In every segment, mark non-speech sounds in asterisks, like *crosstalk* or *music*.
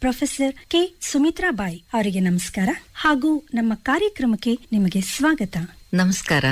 Professor K Sumitra ಬಾಯಿ ಅವರಿಗೆ ನಮಸ್ಕಾರ ಹಾಗೂ ನಮ್ಮ ಕಾರ್ಯಕ್ರಮಕ್ಕೆ ನಿಮಗೆ ಸ್ವಾಗತ. ನಮಸ್ಕಾರ.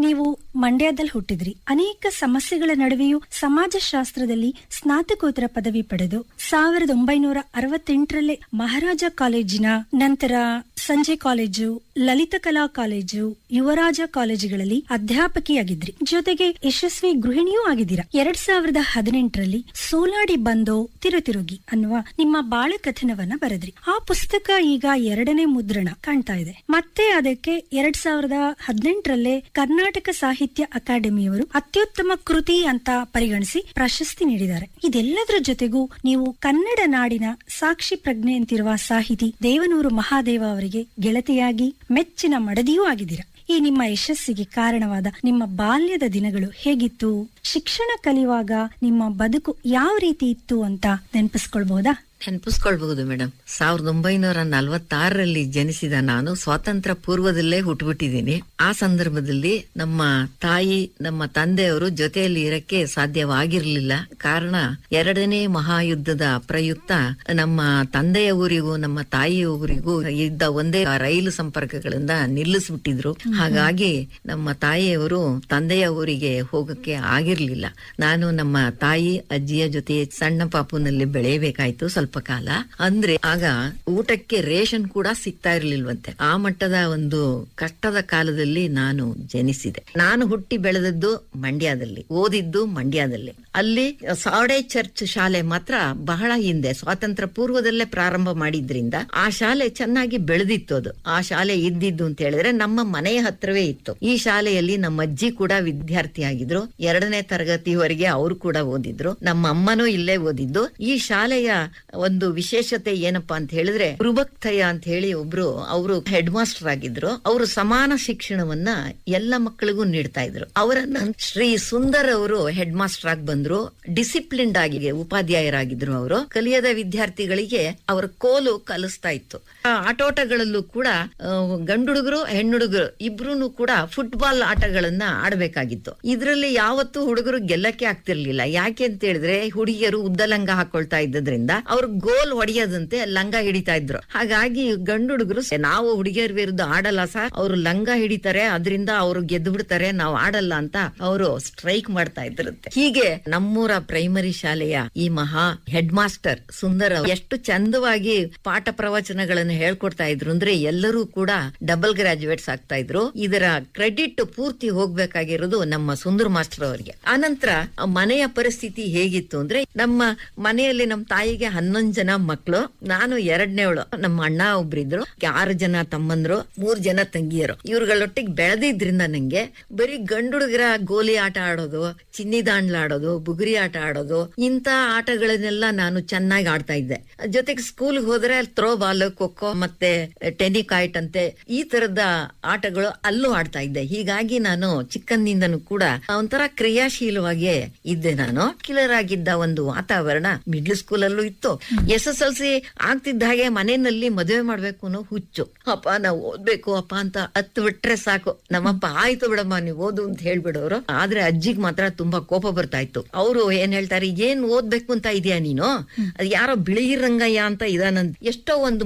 ನೀವು ಮಂಡ್ಯದಲ್ಲಿ ಹುಟ್ಟಿದ್ರಿ. ಅನೇಕ ಸಮಸ್ಯೆಗಳ ನಡುವೆಯೂ ಸಮಾಜಶಾಸ್ತ್ರದಲ್ಲಿ ಸ್ನಾತಕೋತ್ತರ ಪದವಿ ಪಡೆದು ಸಾವಿರದ ಒಂಬೈನೂರ ಅರವತ್ತೆಂಟರಲ್ಲೇ ಮಹಾರಾಜ ಕಾಲೇಜಿನ ನಂತರ ಸಂಜೆ ಕಾಲೇಜು, ಲಲಿತ ಕಲಾ ಕಾಲೇಜು, ಯುವರಾಜ ಕಾಲೇಜುಗಳಲ್ಲಿ ಅಧ್ಯಾಪಕಿಯಾಗಿದ್ರಿ. ಜೊತೆಗೆ ಯಶಸ್ವಿ ಗೃಹಿಣಿಯೂ ಆಗಿದ್ದೀರಾ. ಎರಡ್ ಸಾವಿರದ ಹದಿನೆಂಟರಲ್ಲಿ ಸೋಲಾಡಿ ಬಂದೋ ತಿರುತಿರುಗಿ ಅನ್ನುವ ನಿಮ್ಮ ಬಾಳೆ ಕಥನವನ್ನ ಬರೆದ್ರಿ. ಆ ಪುಸ್ತಕ ಈಗ ಎರಡನೇ ಮುದ್ರಣ ಕಾಣ್ತಾ ಇದೆ. ಮತ್ತೆ ಅದಕ್ಕೆ ಎರಡ್ ಸಾವಿರದ ಹದಿನೆಂಟರಲ್ಲೇ ಕರ್ನಾಟಕ ಸಾಹಿತ್ಯ ಅಕಾಡೆಮಿಯವರು ಅತ್ಯುತ್ತಮ ಕೃತಿ ಅಂತ ಪರಿಗಣಿಸಿ ಪ್ರಶಸ್ತಿ ನೀಡಿದ್ದಾರೆ. ಇದೆಲ್ಲದರ ಜೊತೆಗೂ ನೀವು ಕನ್ನಡ ನಾಡಿನ ಸಾಕ್ಷಿ ಪ್ರಜ್ಞೆ ಅಂತಿರುವ ಸಾಹಿತಿ ದೇವನೂರು ಮಹಾದೇವ ಅವರಿಗೆ ಗೆಳತಿಯಾಗಿ ಮೆಚ್ಚಿನ ಮಡದಿಯೂ ಆಗಿದ್ದೀರಾ. ಈ ನಿಮ್ಮ ಯಶಸ್ಸಿಗೆ ಕಾರಣವಾದ ನಿಮ್ಮ ಬಾಲ್ಯದ ದಿನಗಳು ಹೇಗಿತ್ತು, ಶಿಕ್ಷಣ ಕಲಿಯುವಾಗ ನಿಮ್ಮ ಬದುಕು ಯಾವ ರೀತಿ ಇತ್ತು ಅಂತ ನೆನಪಿಸ್ಕೊಳ್ಬಹುದಾ? ನೆನಪಿಸ್ಕೊಳ್ಬಹುದು ಮೇಡಮ್ ಸಾವಿರದ ಒಂಬೈನೂರ ನಲವತ್ತಾರರಲ್ಲಿ ಜನಿಸಿದ ನಾನು ಸ್ವಾತಂತ್ರ್ಯ ಪೂರ್ವದಲ್ಲೇ ಹುಟ್ಟುಬಿಟ್ಟಿದ್ದೀನಿ ಆ ಸಂದರ್ಭದಲ್ಲಿ ನಮ್ಮ ತಾಯಿ, ನಮ್ಮ ತಂದೆಯವರು ಜೊತೆಯಲ್ಲಿ ಇರಕ್ಕೆ ಸಾಧ್ಯವಾಗಿರ್ಲಿಲ್ಲ. ಕಾರಣ, ಎರಡನೇ ಮಹಾಯುದ್ಧದ ಪ್ರಯುಕ್ತ ನಮ್ಮ ತಂದೆಯ ಊರಿಗೂ ನಮ್ಮ ತಾಯಿಯ ಊರಿಗೂ ಇದ್ದ ಒಂದೇ ರೈಲು ಸಂಪರ್ಕಗಳಿಂದ ನಿಲ್ಲಿಸ್ಬಿಟ್ಟಿದ್ರು. ಹಾಗಾಗಿ ನಮ್ಮ ತಾಯಿಯವರು ತಂದೆಯ ಊರಿಗೆ ಹೋಗಕ್ಕೆ ಆಗಿರ್ಲಿಲ್ಲ. ನಾನು ನಮ್ಮ ತಾಯಿ, ಅಜ್ಜಿಯ ಜೊತೆ ಸಣ್ಣ ಪಾಪುನಲ್ಲಿ ಬೆಳೆಯಬೇಕಾಯ್ತು. ಸ್ವಲ್ಪ ಕಾಲ ಅಂದ್ರೆ ಆಗ ಊಟಕ್ಕೆ ರೇಷನ್ ಕೂಡ ಸಿಗ್ತಾ ಇರ್ಲಿಲ್ವಂತೆ. ಆ ಮಟ್ಟದ ಒಂದು ಕಷ್ಟದ ಕಾಲದಲ್ಲಿ ನಾನು ಜನಿಸಿದೆ. ನಾನು ಹುಟ್ಟಿ ಬೆಳೆದದ್ದು ಮಂಡ್ಯದಲ್ಲಿ, ಓದಿದ್ದು ಮಂಡ್ಯದಲ್ಲಿ. ಅಲ್ಲಿ ಸಾವಡೆ ಚರ್ಚ್ ಶಾಲೆ ಮಾತ್ರ ಬಹಳ ಹಿಂದೆ, ಸ್ವಾತಂತ್ರ್ಯ ಪೂರ್ವದಲ್ಲೇ ಪ್ರಾರಂಭ ಮಾಡಿದ್ರಿಂದ ಆ ಶಾಲೆ ಚೆನ್ನಾಗಿ ಬೆಳೆದಿತ್ತು ಅದು. ಆ ಶಾಲೆ ಇದ್ದಿದ್ದು ಅಂತ ಹೇಳಿದ್ರೆ ನಮ್ಮ ಮನೆಯ ಹತ್ರವೇ ಇತ್ತು. ಈ ಶಾಲೆಯಲ್ಲಿ ನಮ್ಮ ಅಜ್ಜಿ ಕೂಡ ವಿದ್ಯಾರ್ಥಿ ಆಗಿದ್ರು. ಎರಡನೇ ತರಗತಿವರೆಗೆ ಅವರು ಕೂಡ ಓದಿದ್ರು. ನಮ್ಮ ಅಮ್ಮನೂ ಇಲ್ಲೇ ಓದಿದ್ದು. ಈ ಶಾಲೆಯ ಒಂದು ವಿಶೇಷತೆ ಏನಪ್ಪಾ ಅಂತ ಹೇಳಿದ್ರೆ ಗುರುಭಕ್ತಯ್ಯ ಅಂತ ಹೇಳಿ ಒಬ್ರು, ಅವರು ಹೆಡ್ ಮಾಸ್ಟರ್ ಆಗಿದ್ರು. ಅವರು ಸಮಾನ ಶಿಕ್ಷಣವನ್ನ ಎಲ್ಲ ಮಕ್ಕಳಿಗೂ ನೀಡ್ತಾ ಇದ್ರು. ಅವರನ್ನ ಶ್ರೀ ಸುಂದರ್ ಅವರು ಹೆಡ್ ಮಾಸ್ಟರ್ ಆಗಿ ಬಂದ್ರು. ಡಿಸಿಪ್ಲಿನ್ಡ್ ಆಗಿ ಉಪಾಧ್ಯಾಯರಾಗಿದ್ರು ಅವರು. ಕಲಿಯದ ವಿದ್ಯಾರ್ಥಿಗಳಿಗೆ ಅವರ ಕೋಲು ಕಲಿಸ್ತಾ ಇತ್ತು. ಆಟೋಟಗಳಲ್ಲೂ ಕೂಡ ಹುಡುಗರು ಗಂಡುಡುಗರು, ಹೆಣ್ಣುಡುಗರು ಇಬ್ರು ಕೂಡ ಫುಟ್ಬಾಲ್ ಆಟಗಳನ್ನ ಆಡಬೇಕಾಗಿತ್ತು. ಇದರಲ್ಲಿ ಯಾವತ್ತೂ ಹುಡುಗರು ಗೆಲ್ಲಕ್ಕೆ ಆಗ್ತಿರ್ಲಿಲ್ಲ. ಯಾಕೆ ಅಂತ ಹೇಳಿದ್ರೆ, ಹುಡುಗಿಯರು ಉದ್ದ ಲಂಗ ಹಾಕೊಳ್ತಾ ಇದ್ದದ್ರಿಂದ ಅವ್ರು ಗೋಲ್ ಹೊಡೆಯದಂತೆ ಲಂಗ ಹಿಡಿತಾ ಇದ್ರು. ಹಾಗಾಗಿ ಗಂಡು ಹುಡುಗರು ನಾವು ಹುಡುಗಿಯರ ವಿರುದ್ಧ ಆಡಲ್ಲ ಸರ್. ಅವರು ಲಂಗ ಹಿಡಿತಾರೆ, ಅದರಿಂದ ಅವರು ಗೆದ್ದು ಬಿಡ್ತಾರೆ, ನಾವು ಆಡಲ್ಲ ಅಂತ ಅವರು ಸ್ಟ್ರೈಕ್ ಮಾಡ್ತಾ ಇದ್ರಂತೆ ಹೀಗೆ ನಮ್ಮೂರ ಪ್ರೈಮರಿ ಶಾಲೆಯ ಈ ಮಹಾ ಹೆಡ್ ಮಾಸ್ಟರ್ ಸುಂದರ, ಎಷ್ಟು ಚಂದವಾಗಿ ಪಾಠ ಪ್ರವಚನಗಳನ್ನು ಹೇಳ್ಕೊಡ್ತಾ ಇದ್ರು ಅಂದ್ರೆ ಎಲ್ಲರೂ ಕೂಡ ಡಬಲ್ ಗ್ರಾಜುಯೇಟ್ಸ್ ಆಗ್ತಾ ಇದ್ರು. ಇದರ ಕ್ರೆಡಿಟ್ ಪೂರ್ತಿ ಹೋಗ್ಬೇಕಾಗಿರೋದು ನಮ್ಮ ಸುಂದರ್ ಮಾಸ್ಟರ್ ಅವರಿಗೆ. ಆನಂತರ ಮನೆಯ ಪರಿಸ್ಥಿತಿ ಹೇಗಿತ್ತು ಅಂದ್ರೆ ನಮ್ಮ ಮನೆಯಲ್ಲಿ ನಮ್ಮ ತಾಯಿಗೆ ಹನ್ನೊಂದು ಜನ ಮಕ್ಕಳು ನಾನು ಎರಡನೇವಳು. ನಮ್ಮ ಅಣ್ಣ ಒಬ್ರಿದ್ರು, ಆರು ಜನ ತಮ್ಮಂದ್ರು, ಮೂರ್ ಜನ ತಂಗಿಯರು. ಇವ್ರಗಳೊಟ್ಟಿಗೆ ಬೆಳೆದಿದ್ರಿಂದ ನಂಗೆ ಬರೀ ಗಂಡುಡುಗರ ಗೋಲಿ ಆಟ ಆಡೋದು, ಚಿನ್ನಿ ದಾಂಡ್ಲ ಆಡೋದು ಬುಗುರಿ ಆಟ ಆಡೋದು ಇಂತ ಆಟಗಳನ್ನೆಲ್ಲ ನಾನು ಚೆನ್ನಾಗಿ ಆಡ್ತಾ ಇದ್ದೆ. ಜೊತೆಗೆ ಸ್ಕೂಲ್ ಹೋದ್ರೆ ಥ್ರೋ ಬಾಲ್ ಖೋಖೋ ಮತ್ತೆ ಟೆನಿಕಾಯ್ಟ್ ಅಂತೆ, ಈ ತರದ ಆಟಗಳು ಅಲ್ಲೂ ಆಡ್ತಾ ಇದ್ದೆ. ಹೀಗಾಗಿ ನಾನು ಚಿಕ್ಕಂದಿಂದನು ಕೂಡ ಒಂಥರ ಕ್ರಿಯಾಶೀಲವಾಗಿ ಇದ್ದೆ ನಾನು. ಕಿಲರ್ ಆಗಿದ್ದ ಒಂದು ವಾತಾವರಣ ಮಿಡ್ಲ್ ಸ್ಕೂಲ್ ಅಲ್ಲೂ ಇತ್ತು. ಎಸ್ ಎಸ್ ಎಲ್ ಸಿ ಆಗ್ತಿದ್ದ ಹಾಗೆ ಮನೆಯಲ್ಲಿ ಮದುವೆ ಮಾಡ್ಬೇಕು ಅನ್ನೋ ಹುಚ್ಚು. ಅಪ್ಪ, ನಾವು ಓದ್ಬೇಕು, ಅಪ್ಪ ಅಂತ ಹತ್ತು ಬಿಟ್ರೆ ಸಾಕು. ನಮ್ಮಪ್ಪ, ಆಯ್ತು ಬಿಡಮ್ಮ, ನೀವು ಓದು ಅಂತ ಹೇಳ್ಬಿಡೋರು. ಆದ್ರೆ ಅಜ್ಜಿಗ್ ಮಾತ್ರ ತುಂಬಾ ಕೋಪ ಬರ್ತಾ ಇತ್ತು. ಅವರು ಏನ್ ಹೇಳ್ತಾರೆ, ಏನ್ ಓದ್ಬೇಕು ಅಂತ ಇದೆಯಾ ನೀನು? ಅದ್ ಯಾರೋ ಬಿಳಿಗಿರಂಗಯ್ಯ ಅಂತ ಇದಾನಂತ ಎಷ್ಟೋ ಒಂದು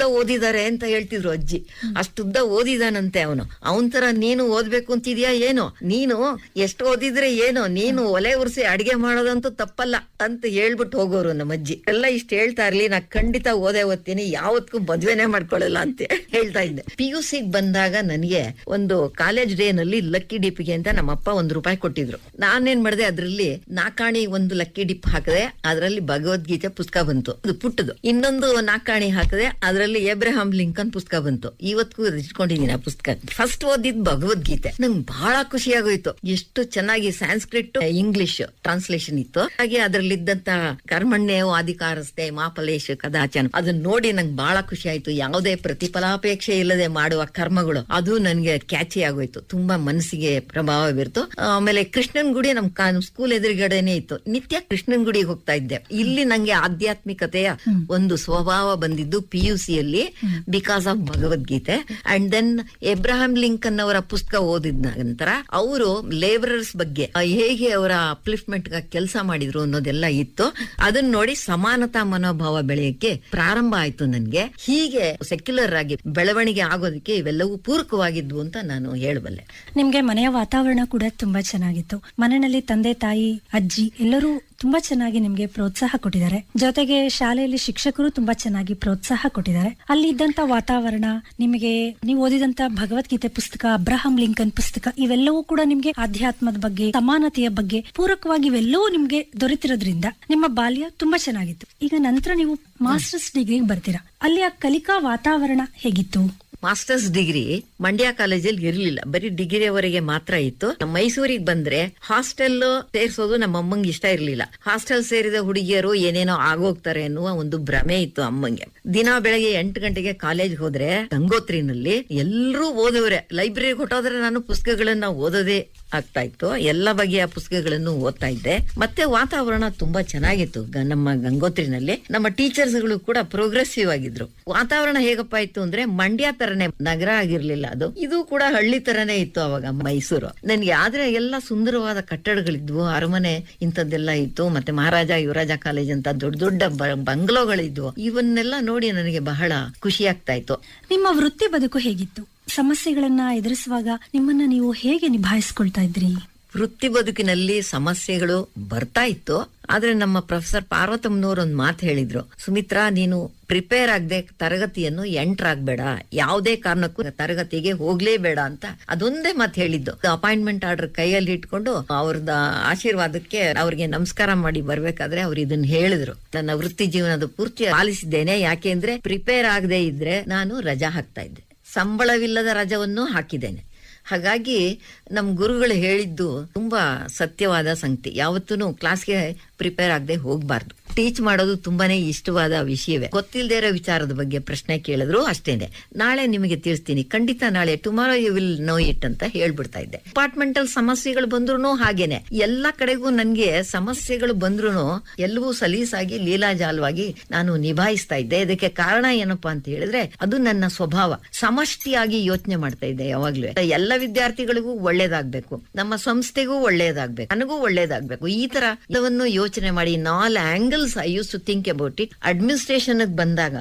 ಮೊಳದುದ್ದ ಓದಿದಾರೆ ಅಂತ ಹೇಳ್ತಿದ್ರು ಅಜ್ಜಿ. ಅಷ್ಟುದ್ದ ಓದಿದಾನಂತೆ ಅವನು. ಅವನ್ ತರ ನೀನು ಓದ್ಬೇಕು ಅಂತಿದ್ಯಾ ಏನೋ? ನೀನು ಎಷ್ಟು ಓದಿದ್ರೆ ಏನೋ? ನೀನು ಒಲೆ ಉರ್ಸಿ ಅಡಿಗೆ ಮಾಡೋದಂತೂ ತಪ್ಪಲ್ಲ ಅಂತ ಹೇಳ್ಬಿಟ್ಟು ಹೋಗೋರು ನಮ್ಮ ಅಜ್ಜಿ. ಎಲ್ಲ ಇಷ್ಟ ಹೇಳ್ತಾ ಇರ್ಲಿ, ನಾ ಖಂಡಿತ ಓದೇ ಓದ್ತೀನಿ ಯಾವತ್ತಕ್ಕೂ ಮದ್ವೆನೆ ಮಾಡ್ಕೊಳ್ಳಲ್ಲ ಅಂತ ಹೇಳ್ತಾ ಇದ್ದೆ. ಪಿ ಯು ಸಿಗ್ ಬಂದಾಗ ನನಗೆ ಒಂದು ಕಾಲೇಜ್ ಡೇ ನಲ್ಲಿ ಲಕ್ಕಿ ಡಿಪ್ಗೆ ಅಂತ ನಮ್ಮ ಅಪ್ಪ ಒಂದ್ ರೂಪಾಯಿ ಕೊಟ್ಟಿದ್ರು. ನಾನೇನ್ ಮಾಡಿದೆ, ಅದ್ರಲ್ಲಿ ನಾಕಾಣಿ ಒಂದು ಲಕ್ಕಿ ಡಿಪ್ ಹಾಕಿದೆ, ಅದರಲ್ಲಿ ಭಗವದ್ಗೀತೆ ಪುಸ್ತಕ ಬಂತು. ಅದು ಪುಟ್ಟದು. ಇನ್ನೊಂದು ನಾಕಾಣಿ ಹಾಕಿದೆ, ಅದರಲ್ಲಿ ಎಬ್ರಹಾಂ ಲಿಂಕನ್ ಪುಸ್ತಕ ಬಂತು. ಇವತ್ತಿಗೂ ಇಟ್ಕೊಂಡಿದ್ದೀನಿ ಆ ಪುಸ್ತಕ. ಫಸ್ಟ್ ಓದಿದ್ ಭಗವದ್ಗೀತೆ. ನಂಗೆ ಬಹಳ ಖುಷಿ ಆಗೋಯ್ತು ಎಷ್ಟು ಚೆನ್ನಾಗಿ ಸ್ಯಾನ್ಸ್ಕ್ರಿಟ್ ಇಂಗ್ಲಿಷ್ ಟ್ರಾನ್ಸ್ಲೇಷನ್ ಇತ್ತು. ಹಾಗೆ ಅದ್ರಲ್ಲಿದ್ದಂತ ಕರ್ಮಣ್ಯವು ಅಧಿಕಾರಸ್ಥೆ ಮಾಪಲೇಶ್ ಕದಾಚನ ಅದನ್ನ ನೋಡಿ ನಂಗೆ ಬಹಳ ಖುಷಿ ಆಯ್ತು ಯಾವುದೇ ಪ್ರತಿಫಲಾಪೇಕ್ಷೆ ಇಲ್ಲದೆ ಮಾಡುವ ಕರ್ಮಗಳು ಅದು ನನಗೆ ಕ್ಯಾಚಿ ಆಗೋಯ್ತು ತುಂಬಾ ಮನಸ್ಸಿಗೆ ಪ್ರಭಾವ ಬೀರ್ತು. ಆಮೇಲೆ ಕೃಷ್ಣನ್ ಗುಡಿ ನಮ್ ಸ್ಕೂಲ್ ಎದುರಿಗೆ ಎದುರುಗಡೆನೆ ಇತ್ತು. ನಿತ್ಯ ಕೃಷ್ಣನ್ ಗುಡಿಗೆ ಹೋಗ್ತಾ ಇದ್ದೆ. ಇಲ್ಲಿ ನಂಗೆ ಆಧ್ಯಾತ್ಮಿಕತೆಯ ಒಂದು ಸ್ವಭಾವ ಬಂದಿದ್ದು ಪಿ ಯು ಯಲ್ಲಿ because of Bhagavadgita and then Abraham Lincoln ಅವರ ಪುಸ್ತಕ ಓದಿದ ನಂತರ ಅವರು ಲೇಬರರ್ಸ್ ಬಗ್ಗೆ ಹೇಗೆ ಅವರ ಅಪ್ಲಿಫ್ಟ್ಮೆಂಟ್ ಕೆಲಸ ಮಾಡಿದ್ರು ಅನ್ನೋದೆಲ್ಲ ಇತ್ತು. ಅದನ್ನ ನೋಡಿ ಸಮಾನತಾ ಮನೋಭಾವ ಬೆಳೆಯಕ್ಕೆ ಪ್ರಾರಂಭ ಆಯ್ತು ನನ್ಗೆ. ಹೀಗೆ ಸೆಕ್ಯುಲರ್ ಆಗಿ ಬೆಳವಣಿಗೆ ಆಗೋದಕ್ಕೆ ಇವೆಲ್ಲವೂ ಪೂರಕವಾಗಿದ್ವು ಅಂತ ನಾನು ಹೇಳಬಲ್ಲೆ. ನಿಮ್ಗೆ ಮನೆಯ ವಾತಾವರಣ ಕೂಡ ತುಂಬಾ ಚೆನ್ನಾಗಿತ್ತು. ಮನೆಯಲ್ಲಿ ತಂದೆ, ತಾಯಿ, ಅಜ್ಜಿ ಎಲ್ಲರೂ ತುಂಬಾ ಚೆನ್ನಾಗಿ ನಿಮ್ಗೆ ಪ್ರೋತ್ಸಾಹ ಕೊಟ್ಟಿದ್ದಾರೆ. ಜೊತೆಗೆ ಶಾಲೆಯಲ್ಲಿ ಶಿಕ್ಷಕರು ತುಂಬಾ ಚೆನ್ನಾಗಿ ಪ್ರೋತ್ಸಾಹ ಕೊಟ್ಟಿದ್ದಾರೆ. ಅಲ್ಲಿ ಇದ್ದಂತ ವಾತಾವರಣ, ನಿಮಗೆ ನೀವು ಓದಿದಂತ ಭಗವದ್ಗೀತೆ ಪುಸ್ತಕ, ಅಬ್ರಹಾಂ ಲಿಂಕನ್ ಪುಸ್ತಕ, ಇವೆಲ್ಲವೂ ಕೂಡ ನಿಮ್ಗೆ ಆಧ್ಯಾತ್ಮದ ಬಗ್ಗೆ, ಸಮಾನತೆಯ ಬಗ್ಗೆ ಪೂರಕವಾಗಿ ಇವೆಲ್ಲವೂ ನಿಮ್ಗೆ ದೊರೆತಿರೋದ್ರಿಂದ ನಿಮ್ಮ ಬಾಲ್ಯ ತುಂಬಾ ಚೆನ್ನಾಗಿತ್ತು. ಈಗ ನಂತರ ನೀವು ಮಾಸ್ಟರ್ಸ್ ಡಿಗ್ರಿಗೆ ಬರ್ತೀರಾ. ಅಲ್ಲಿ ಆ ಕಲಿಕಾ ವಾತಾವರಣ ಹೇಗಿತ್ತು? ಮಾಸ್ಟರ್ಸ್ ಡಿಗ್ರಿ ಮಂಡ್ಯ ಕಾಲೇಜಲ್ಲಿ ಇರ್ಲಿಲ್ಲ. ಬರೀ ಡಿಗ್ರಿಯವರೆಗೆ ಮಾತ್ರ ಇತ್ತು. ನಮ್ಮ ಮೈಸೂರಿಗೆ ಬಂದ್ರೆ ಹಾಸ್ಟೆಲ್ ಸೇರ್ಸೋದು ನಮ್ಮ ಅಮ್ಮಂಗೆ ಇಷ್ಟ ಇರ್ಲಿಲ್ಲ. ಹಾಸ್ಟೆಲ್ ಸೇರಿದ ಹುಡುಗಿಯರು ಏನೇನೋ ಆಗೋಗ್ತಾರೆ ಅನ್ನುವ ಒಂದು ಭ್ರಮೆ ಇತ್ತು ಅಮ್ಮಂಗೆ. ದಿನ ಬೆಳಗ್ಗೆ ಎಂಟು ಗಂಟೆಗೆ ಕಾಲೇಜ್ ಹೋದ್ರೆ ಗಂಗೋತ್ರಿನಲ್ಲಿ ಎಲ್ಲರೂ ಓದವ್ರೆ. ಲೈಬ್ರರಿ ಹೊಟ್ಟೋದ್ರೆ ನಾನು ಪುಸ್ತಕಗಳನ್ನ ಓದೋದೇ ಆಗ್ತಾ ಇತ್ತು. ಎಲ್ಲ ಬಗೆಯ ಪುಸ್ತಕಗಳನ್ನು ಓದ್ತಾ ಇದ್ದೆ. ಮತ್ತೆ ವಾತಾವರಣ ತುಂಬಾ ಚೆನ್ನಾಗಿತ್ತು. ನಮ್ಮ ಗಂಗೋತ್ರಿನಲ್ಲಿ. ನಮ್ಮ ಟೀಚರ್ಸ್ಗಳು ಕೂಡ ಪ್ರೋಗ್ರೆಸಿವ್ ಆಗಿದ್ರು. ವಾತಾವರಣ ಹೇಗಪ್ಪ ಇತ್ತು ಅಂದ್ರೆ ಮಂಡ್ಯ ತರನೇ ನಗರ ಆಗಿರ್ಲಿಲ್ಲ ಅದು. ಇದು ಕೂಡ ಹಳ್ಳಿ ತರನೇ ಇತ್ತು ಅವಾಗ ಮೈಸೂರು. ನನ್ಗೆ ಆದ್ರೆ ಎಲ್ಲ ಸುಂದರವಾದ ಕಟ್ಟಡಗಳಿದ್ವು, ಅರಮನೆ ಇಂಥದ್ದೆಲ್ಲ ಇತ್ತು, ಮತ್ತೆ ಮಹಾರಾಜ, ಯುವರಾಜ ಕಾಲೇಜ್ ಅಂತ ದೊಡ್ಡ ದೊಡ್ಡ ಬಂಗ್ಲೋಗಳಿದ್ವು. ಇವನ್ನೆಲ್ಲ ನೋಡಿ ನನಗೆ ಬಹಳ ಖುಷಿ ಆಗ್ತಾ ಇತ್ತು. ನಿಮ್ಮ ವೃತ್ತಿ ಬದುಕು ಹೇಗಿತ್ತು? ಸಮಸ್ಯೆಗಳನ್ನ ಎದುರಿಸುವಾಗ ನಿಮ್ಮನ್ನ ನೀವು ಹೇಗೆ ನಿಭಾಯಿಸ್ಕೊಳ್ತಾ ಇದ್ರಿ? ವೃತ್ತಿ ಬದುಕಿನಲ್ಲಿ ಸಮಸ್ಯೆಗಳು ಬರ್ತಾ ಇತ್ತು, ಆದ್ರೆ ನಮ್ಮ ಪ್ರೊಫೆಸರ್ ಪಾರ್ವತಮ್ಮನವ್ರು ಒಂದು ಮಾತು ಹೇಳಿದ್ರು. ಸುಮಿತ್ರಾ, ನೀನು ಪ್ರಿಪೇರ್ ಆಗದೆ ತರಗತಿಯನ್ನು ಎಂಟ್ರಾಗ್ಬೇಡ. ಯಾವುದೇ ಕಾರಣಕ್ಕೂ ತರಗತಿಗೆ ಹೋಗ್ಲೇಬೇಡ ಅಂತ ಅದೊಂದೇ ಮಾತು ಹೇಳಿದ್ದು. ಅಪಾಯಿಂಟ್ಮೆಂಟ್ ಆರ್ಡರ್ ಕೈಯಲ್ಲಿ ಇಟ್ಕೊಂಡು ಅವ್ರದ ಆಶೀರ್ವಾದಕ್ಕೆ ಅವ್ರಿಗೆ ನಮಸ್ಕಾರ ಮಾಡಿ ಬರ್ಬೇಕಾದ್ರೆ ಅವ್ರು ಇದನ್ನ ಹೇಳಿದ್ರು. ನನ್ನ ವೃತ್ತಿ ಜೀವನದ ಪೂರ್ತಿ ಪಾಲಿಸಿದ್ದೇನೆ. ಯಾಕೆಂದ್ರೆ ಪ್ರಿಪೇರ್ ಆಗದೆ ಇದ್ರೆ ನಾನು ರಜಾ ಹಾಕ್ತಾ ಇದ್ದೆ. ಸಂಬಳವಿಲ್ಲದ ರಜವನ್ನು ಹಾಕಿದ್ದೇನೆ. ಹಾಗಾಗಿ ನಮ್ ಗುರುಗಳು ಹೇಳಿದ್ದು ತುಂಬಾ ಸತ್ಯವಾದ ಸಂಗತಿ. ಯಾವತ್ತೂ ಕ್ಲಾಸ್ಗೆ ಪ್ರಿಪೇರ್ ಆಗದೆ ಹೋಗ್ಬಾರ್ದು. ಟೀಚ್ ಮಾಡೋದು ತುಂಬಾನೇ ಇಷ್ಟವಾದ ವಿಷಯವೇ. ಗೊತ್ತಿಲ್ಲದೆ ಇರೋ ವಿಚಾರದ ಬಗ್ಗೆ ಪ್ರಶ್ನೆ ಕೇಳಿದ್ರು ಅಷ್ಟೇನೆ. ನಾಳೆ ನಿಮಗೆ ತಿಳಿಸ್ತೀನಿ. ಖಂಡಿತ ನಾಳೆ tomorrow you will know it ಅಂತ ಹೇಳ್ಬಿಡ್ತಾ ಇದ್ದೆ. ಡಿಪಾರ್ಟ್ಮೆಂಟಲ್ ಸಮಸ್ಯೆಗಳು ಬಂದ್ರು ಹಾಗೇನೆ. ಎಲ್ಲಾ ಕಡೆಗೂ ನನ್ಗೆ ಸಮಸ್ಯೆಗಳು ಬಂದ್ರು ಎಲ್ಲವೂ ಸಲೀಸಾಗಿ, ಲೀಲಾಜಾಲವಾಗಿ ನಾನು ನಿಭಾಯಿಸ್ತಾ ಇದ್ದೆ. ಇದಕ್ಕೆ ಕಾರಣ ಏನಪ್ಪಾ ಅಂತ ಹೇಳಿದ್ರೆ, ಅದು ನನ್ನ ಸ್ವಭಾವ. ಸಮಷ್ಟಿಯಾಗಿ ಯೋಚನೆ ಮಾಡ್ತಾ ಇದ್ದೆ ಯಾವಾಗ್ಲೂ. ಎಲ್ಲ ವಿದ್ಯಾರ್ಥಿಗಳಿಗೂ ಒಳ್ಳೇದಾಗ್ಬೇಕು. ನಮ್ಮ ಸಂಸ್ಥೆಗೂ ಒಳ್ಳೇದಾಗ್ಬೇಕು. ನನಗೂ ಒಳ್ಳೇದಾಗ್ಬೇಕು. ಈ ತರ ಎಲ್ಲವನ್ನು ಯೋಚನೆ ಮಾಡಿ ನಾಲ್ angles I use to think about it administration ಬಂದಾಗ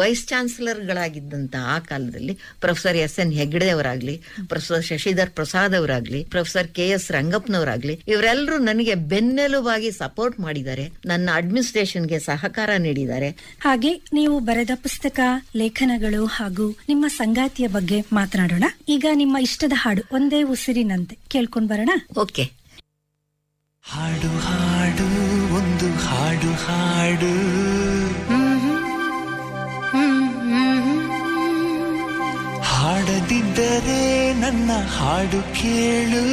ವೈಸ್ ಚಾನ್ಸಲರ್ ಗಳಾಗಿದ್ದಂತ ಆ ಕಾಲದಲ್ಲಿ ಪ್ರೊಫೆಸರ್ ಎಸ್ ಎನ್ ಹೆಗ್ಡೆ ಅವರಾಗ್ಲಿ ಪ್ರೊಫೆಸರ್ ಶಶಿಧರ್ ಪ್ರಸಾದ್ ಅವರಾಗ್ಲಿ ಪ್ರೊಫೆಸರ್ ಕೆ ಎಸ್ ರಂಗಪ್ಪನವರಾಗ್ಲಿ ಇವರೆಲ್ಲರೂ ನನಗೆ ಬೆನ್ನೆಲುಬಾಗಿ ಸಪೋರ್ಟ್ ಮಾಡಿದ್ದಾರೆ. ನನ್ನ ಅಡ್ಮಿನಿಸ್ಟ್ರೇಷನ್ಗೆ ಸಹಕಾರ ನೀಡಿದ್ದಾರೆ. ಹಾಗೆ ನೀವು ಬರೆದ ಪುಸ್ತಕ ಲೇಖನಗಳು ಹಾಗೂ ನಿಮ್ಮ ಸಂಗಾತಿಯ ಬಗ್ಗೆ ಮಾತನಾಡೋಣ. ಈಗ ನಿಮ್ಮ ಇಷ್ಟದ ಹಾಡು ಒಂದೇ ಉಸಿರಿನಂತೆ. ಕೇಳ್ಕೊಂಡ್ ಬರೋಣ? ಓಕೆ ಹಾಡು ಹಾಡು ಒಂದು ಹಾಡು ಹಾಡು. ಹಾಡದಿದ್ದರೆ ನನ್ನ ಹಾಡು ಕೇಳು.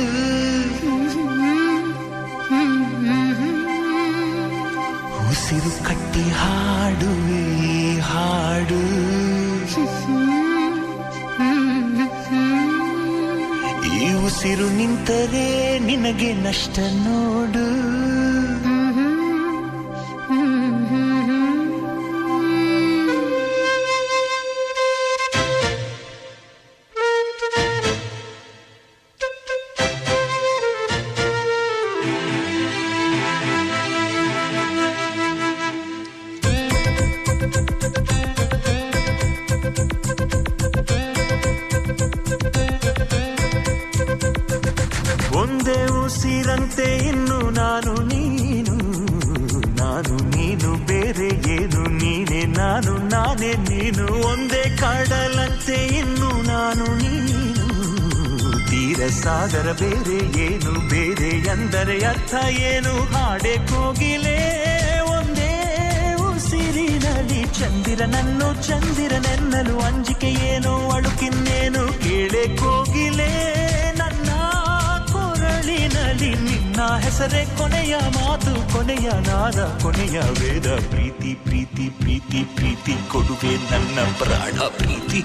ಉಸಿರು ಕಟ್ಟಿ ಹಾಡುವೆ ಹಾಡು. ಉಸಿರು ನಿಂತರೆ ನಿನಗೆ ನಷ್ಟ ನೋಡು. ಸಾಗರ ಬೇರೆ ಏನು ಬೇರೆ ಎಂದರೆ ಅರ್ಥ ಏನು? ಹಾಡೆ ಕೋಗಿಲೆ ಒಂದೇ ಉಸಿರಿನಲ್ಲಿ ಚಂದಿರನನ್ನು ಚಂದಿರನೆನ್ನಲು ಅಂಜಿಕೆ ಏನು? ಅಳುಕಿನ್ನೇನು ಕೇಳೆ ಕೋಗಿಲೆ ನನ್ನ ಕೊರಳಿನಲ್ಲಿ ನಿನ್ನ ಹೆಸರೇ ಕೊನೆಯ ಮಾತು, ಕೊನೆಯ ನಾದ, ಕೊನೆಯ ವೇದ. ಪ್ರೀತಿ ಪ್ರೀತಿ ಪ್ರೀತಿ ಪ್ರೀತಿ, ಕೊಡುವೆ ನನ್ನ ಪ್ರಾಣ ಪ್ರೀತಿ.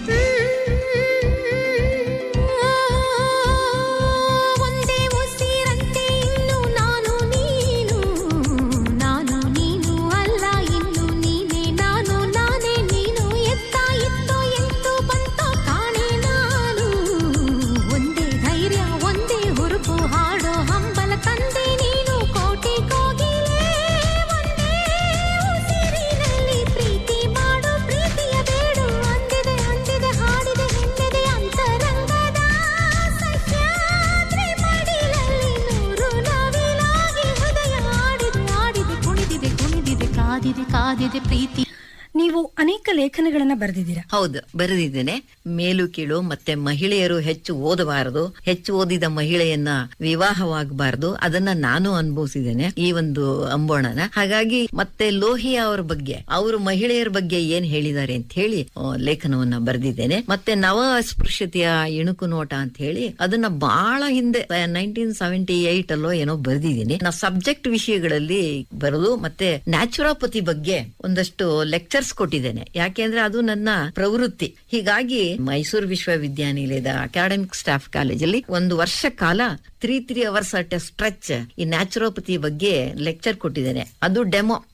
ಅನೇಕ ಲೇಖನಗಳನ್ನ ಬರೆದಿದ್ದೀರಾ? ಹೌದು, ಬರೆದಿದ್ದೇನೆ. ಮೇಲು ಕೀಳು ಮತ್ತೆ ಮಹಿಳೆಯರು ಹೆಚ್ಚು ಓದಬಾರದು. ಹೆಚ್ಚು ಓದಿದ ಮಹಿಳೆಯನ್ನ ವಿವಾಹವಾಗಬಾರದು. ಅದನ್ನ ನಾನು ಅನುಭವಿಸಿದ್ದೇನೆ ಈ ಒಂದು ಅಂಬೋಣನ. ಹಾಗಾಗಿ ಮತ್ತೆ ಲೋಹಿಯಾ ಅವರ ಬಗ್ಗೆ, ಅವರು ಮಹಿಳೆಯರ ಬಗ್ಗೆ ಏನ್ ಹೇಳಿದ್ದಾರೆ ಅಂತ ಹೇಳಿ ಲೇಖನವನ್ನ ಬರೆದಿದ್ದೇನೆ. ಮತ್ತೆ ನವ ಅಸ್ಪೃಶ್ಯತೆಯ ಇಣುಕು ನೋಟ ಅಂತ ಹೇಳಿ, ಅದನ್ನ ಬಹಳ ಹಿಂದೆ ನೈನ್ಟೀನ್ ಸೆವೆಂಟಿ ಏಟ್ ಅಲ್ಲೋ ಏನೋ ಬರೆದಿದ್ದೀನಿ. ನಾ ಸಬ್ಜೆಕ್ಟ್ ವಿಷಯಗಳಲ್ಲಿ ಬರೆದು ಮತ್ತೆ ನ್ಯಾಚುರೋಪತಿ ಬಗ್ಗೆ ಒಂದಷ್ಟು ಲೆಕ್ಚರ್ಸ್ ಕೊಟ್ಟಿದ್ದೇನೆ. ಯಾಕೆಂದ್ರೆ ಅದು ನನ್ನ ಪ್ರವೃತ್ತಿ. ಹೀಗಾಗಿ ಮೈಸೂರು ವಿಶ್ವವಿದ್ಯಾನಿಲಯದ ಅಕಾಡೆಮಿಕ್ ಸ್ಟಾಫ್ ಕಾಲೇಜಲ್ಲಿ ಒಂದು ವರ್ಷ ಕಾಲ three three hours at stretch ಈ ನ್ಯಾಚುರೋಪತಿ ಬಗ್ಗೆ ಲೆಕ್ಚರ್ ಕೊಟ್ಟಿದ್ದೇನೆ. ಅದು ಡೆಮೋ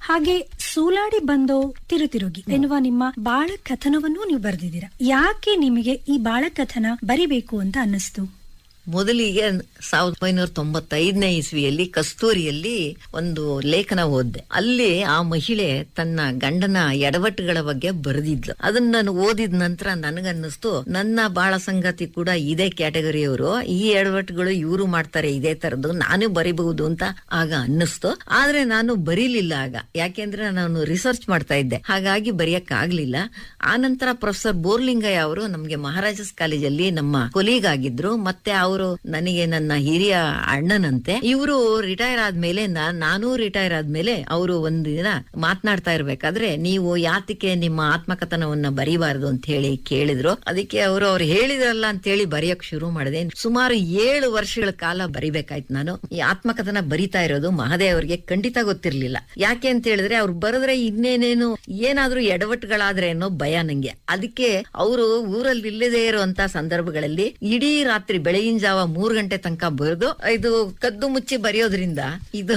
ಹಾಗೆ ಸೂಲಾಡಿ ಬಂದೋ ತಿರುತಿರುಗಿ ಎನ್ನುವ ನಿಮ್ಮ ಬಾಳ ಕಥನವನ್ನು ನೀವು ಬರೆದಿದ್ದೀರಾ. ಯಾಕೆ ನಿಮಗೆ ಈ ಬಾಳ ಕಥನ ಬರಿಬೇಕು ಅಂತ ಅನ್ನಿಸ್ತು? ಮೊದಲಿಗೆ ಸಾವಿರದ ಒಂಬೈನೂರ ತೊಂಬತ್ತೈದನೇ ಇಸ್ವಿಯಲ್ಲಿ ಕಸ್ತೂರಿಯಲ್ಲಿ ಒಂದು ಲೇಖನ ಓದ್ದೆ. ಅಲ್ಲಿ ಆ ಮಹಿಳೆ ತನ್ನ ಗಂಡನ ಎಡವಟ್ಟುಗಳ ಬಗ್ಗೆ ಬರೆದಿದ್ಲು. ಅದನ್ನ ನಾನು ಓದಿದ ನಂತರ ನನಗನ್ನಿಸ್ತು, ನನ್ನ ಬಾಳ ಸಂಗತಿ ಕೂಡ ಇದೇ ಕ್ಯಾಟಗರಿಯವರು ಈ ಎಡವಟ್ಟುಗಳು ಇವರು ಮಾಡ್ತಾರೆ, ಇದೇ ತರದ್ದು, ನಾನು ಬರಿಬಹುದು ಅಂತ ಆಗ ಅನ್ನಿಸ್ತು. ಆದ್ರೆ ನಾನು ಬರೀಲಿಲ್ಲ ಆಗ. ಯಾಕೆಂದ್ರೆ ನಾನು ರಿಸರ್ಚ್ ಮಾಡ್ತಾ ಇದ್ದೆ. ಹಾಗಾಗಿ ಬರೆಯಕ್ ಆಗ್ಲಿಲ್ಲ ಆ ನಂತರ ಪ್ರೊಫೆಸರ್ ಬೋರ್ಲಿಂಗಯ್ಯ ಅವರು ನಮ್ಗೆ ಮಹಾರಾಜಸ್ ಕಾಲೇಜಲ್ಲಿ ನಮ್ಮ ಕೊಲೀಗ್ ಆಗಿದ್ರು. ಮತ್ತೆ ಅವರು ನನಗೆ ನನ್ನ ಹಿರಿಯ ಅಣ್ಣನಂತೆ, ಇವರು ರಿಟೈರ್ ಆದ್ಮೇಲೆ ನಾನು ರಿಟೈರ್ ಆದ್ಮೇಲೆ ಅವರು ಒಂದಿನ ದಿನ ಮಾತನಾಡ್ತಾ ಇರ್ಬೇಕಾದ್ರೆ ನೀವು ಯಾತಕ್ಕೆ ನಿಮ್ಮ ಆತ್ಮಕಥನವನ್ನ ಬರೀಬಾರದು ಅಂತ ಹೇಳಿ ಕೇಳಿದ್ರು. ಅದಕ್ಕೆ ಅವರು ಅವ್ರು ಹೇಳಿದ್ರಲ್ಲ ಅಂತ ಹೇಳಿ ಬರೆಯಕ್ ಶುರು ಮಾಡಿದೆ. ಸುಮಾರು ಏಳು ವರ್ಷಗಳ ಕಾಲ ಬರಿಬೇಕಾಯ್ತು ನಾನು. ಈ ಆತ್ಮಕಥನ ಬರಿತಾ ಇರೋದು ಮಹದೇವ್ರಿಗೆ ಖಂಡಿತ ಗೊತ್ತಿರ್ಲಿಲ್ಲ. ಯಾಕೆ ಅಂತ ಹೇಳಿದ್ರೆ ಅವ್ರು ಬರೆದ್ರೆ ಇನ್ನೇನೇನು, ಏನಾದ್ರೂ ಎಡವಟ್ಟುಗಳಾದ್ರೆ ಅನ್ನೋ ಭಯ ನಂಗೆ. ಅದಕ್ಕೆ ಅವರು ಊರಲ್ಲಿ ಇಲ್ಲದೆ ಇರುವಂತ ಸಂದರ್ಭಗಳಲ್ಲಿ ಇಡೀ ರಾತ್ರಿ ಬೆಳಗಿನ ಜಾವ ಮೂರ್ ಗಂಟೆ ತನಕ ಬರೆದು ಇದು ಕದ್ದು ಮುಚ್ಚಿ ಬರೆಯೋದ್ರಿಂದ ಇದು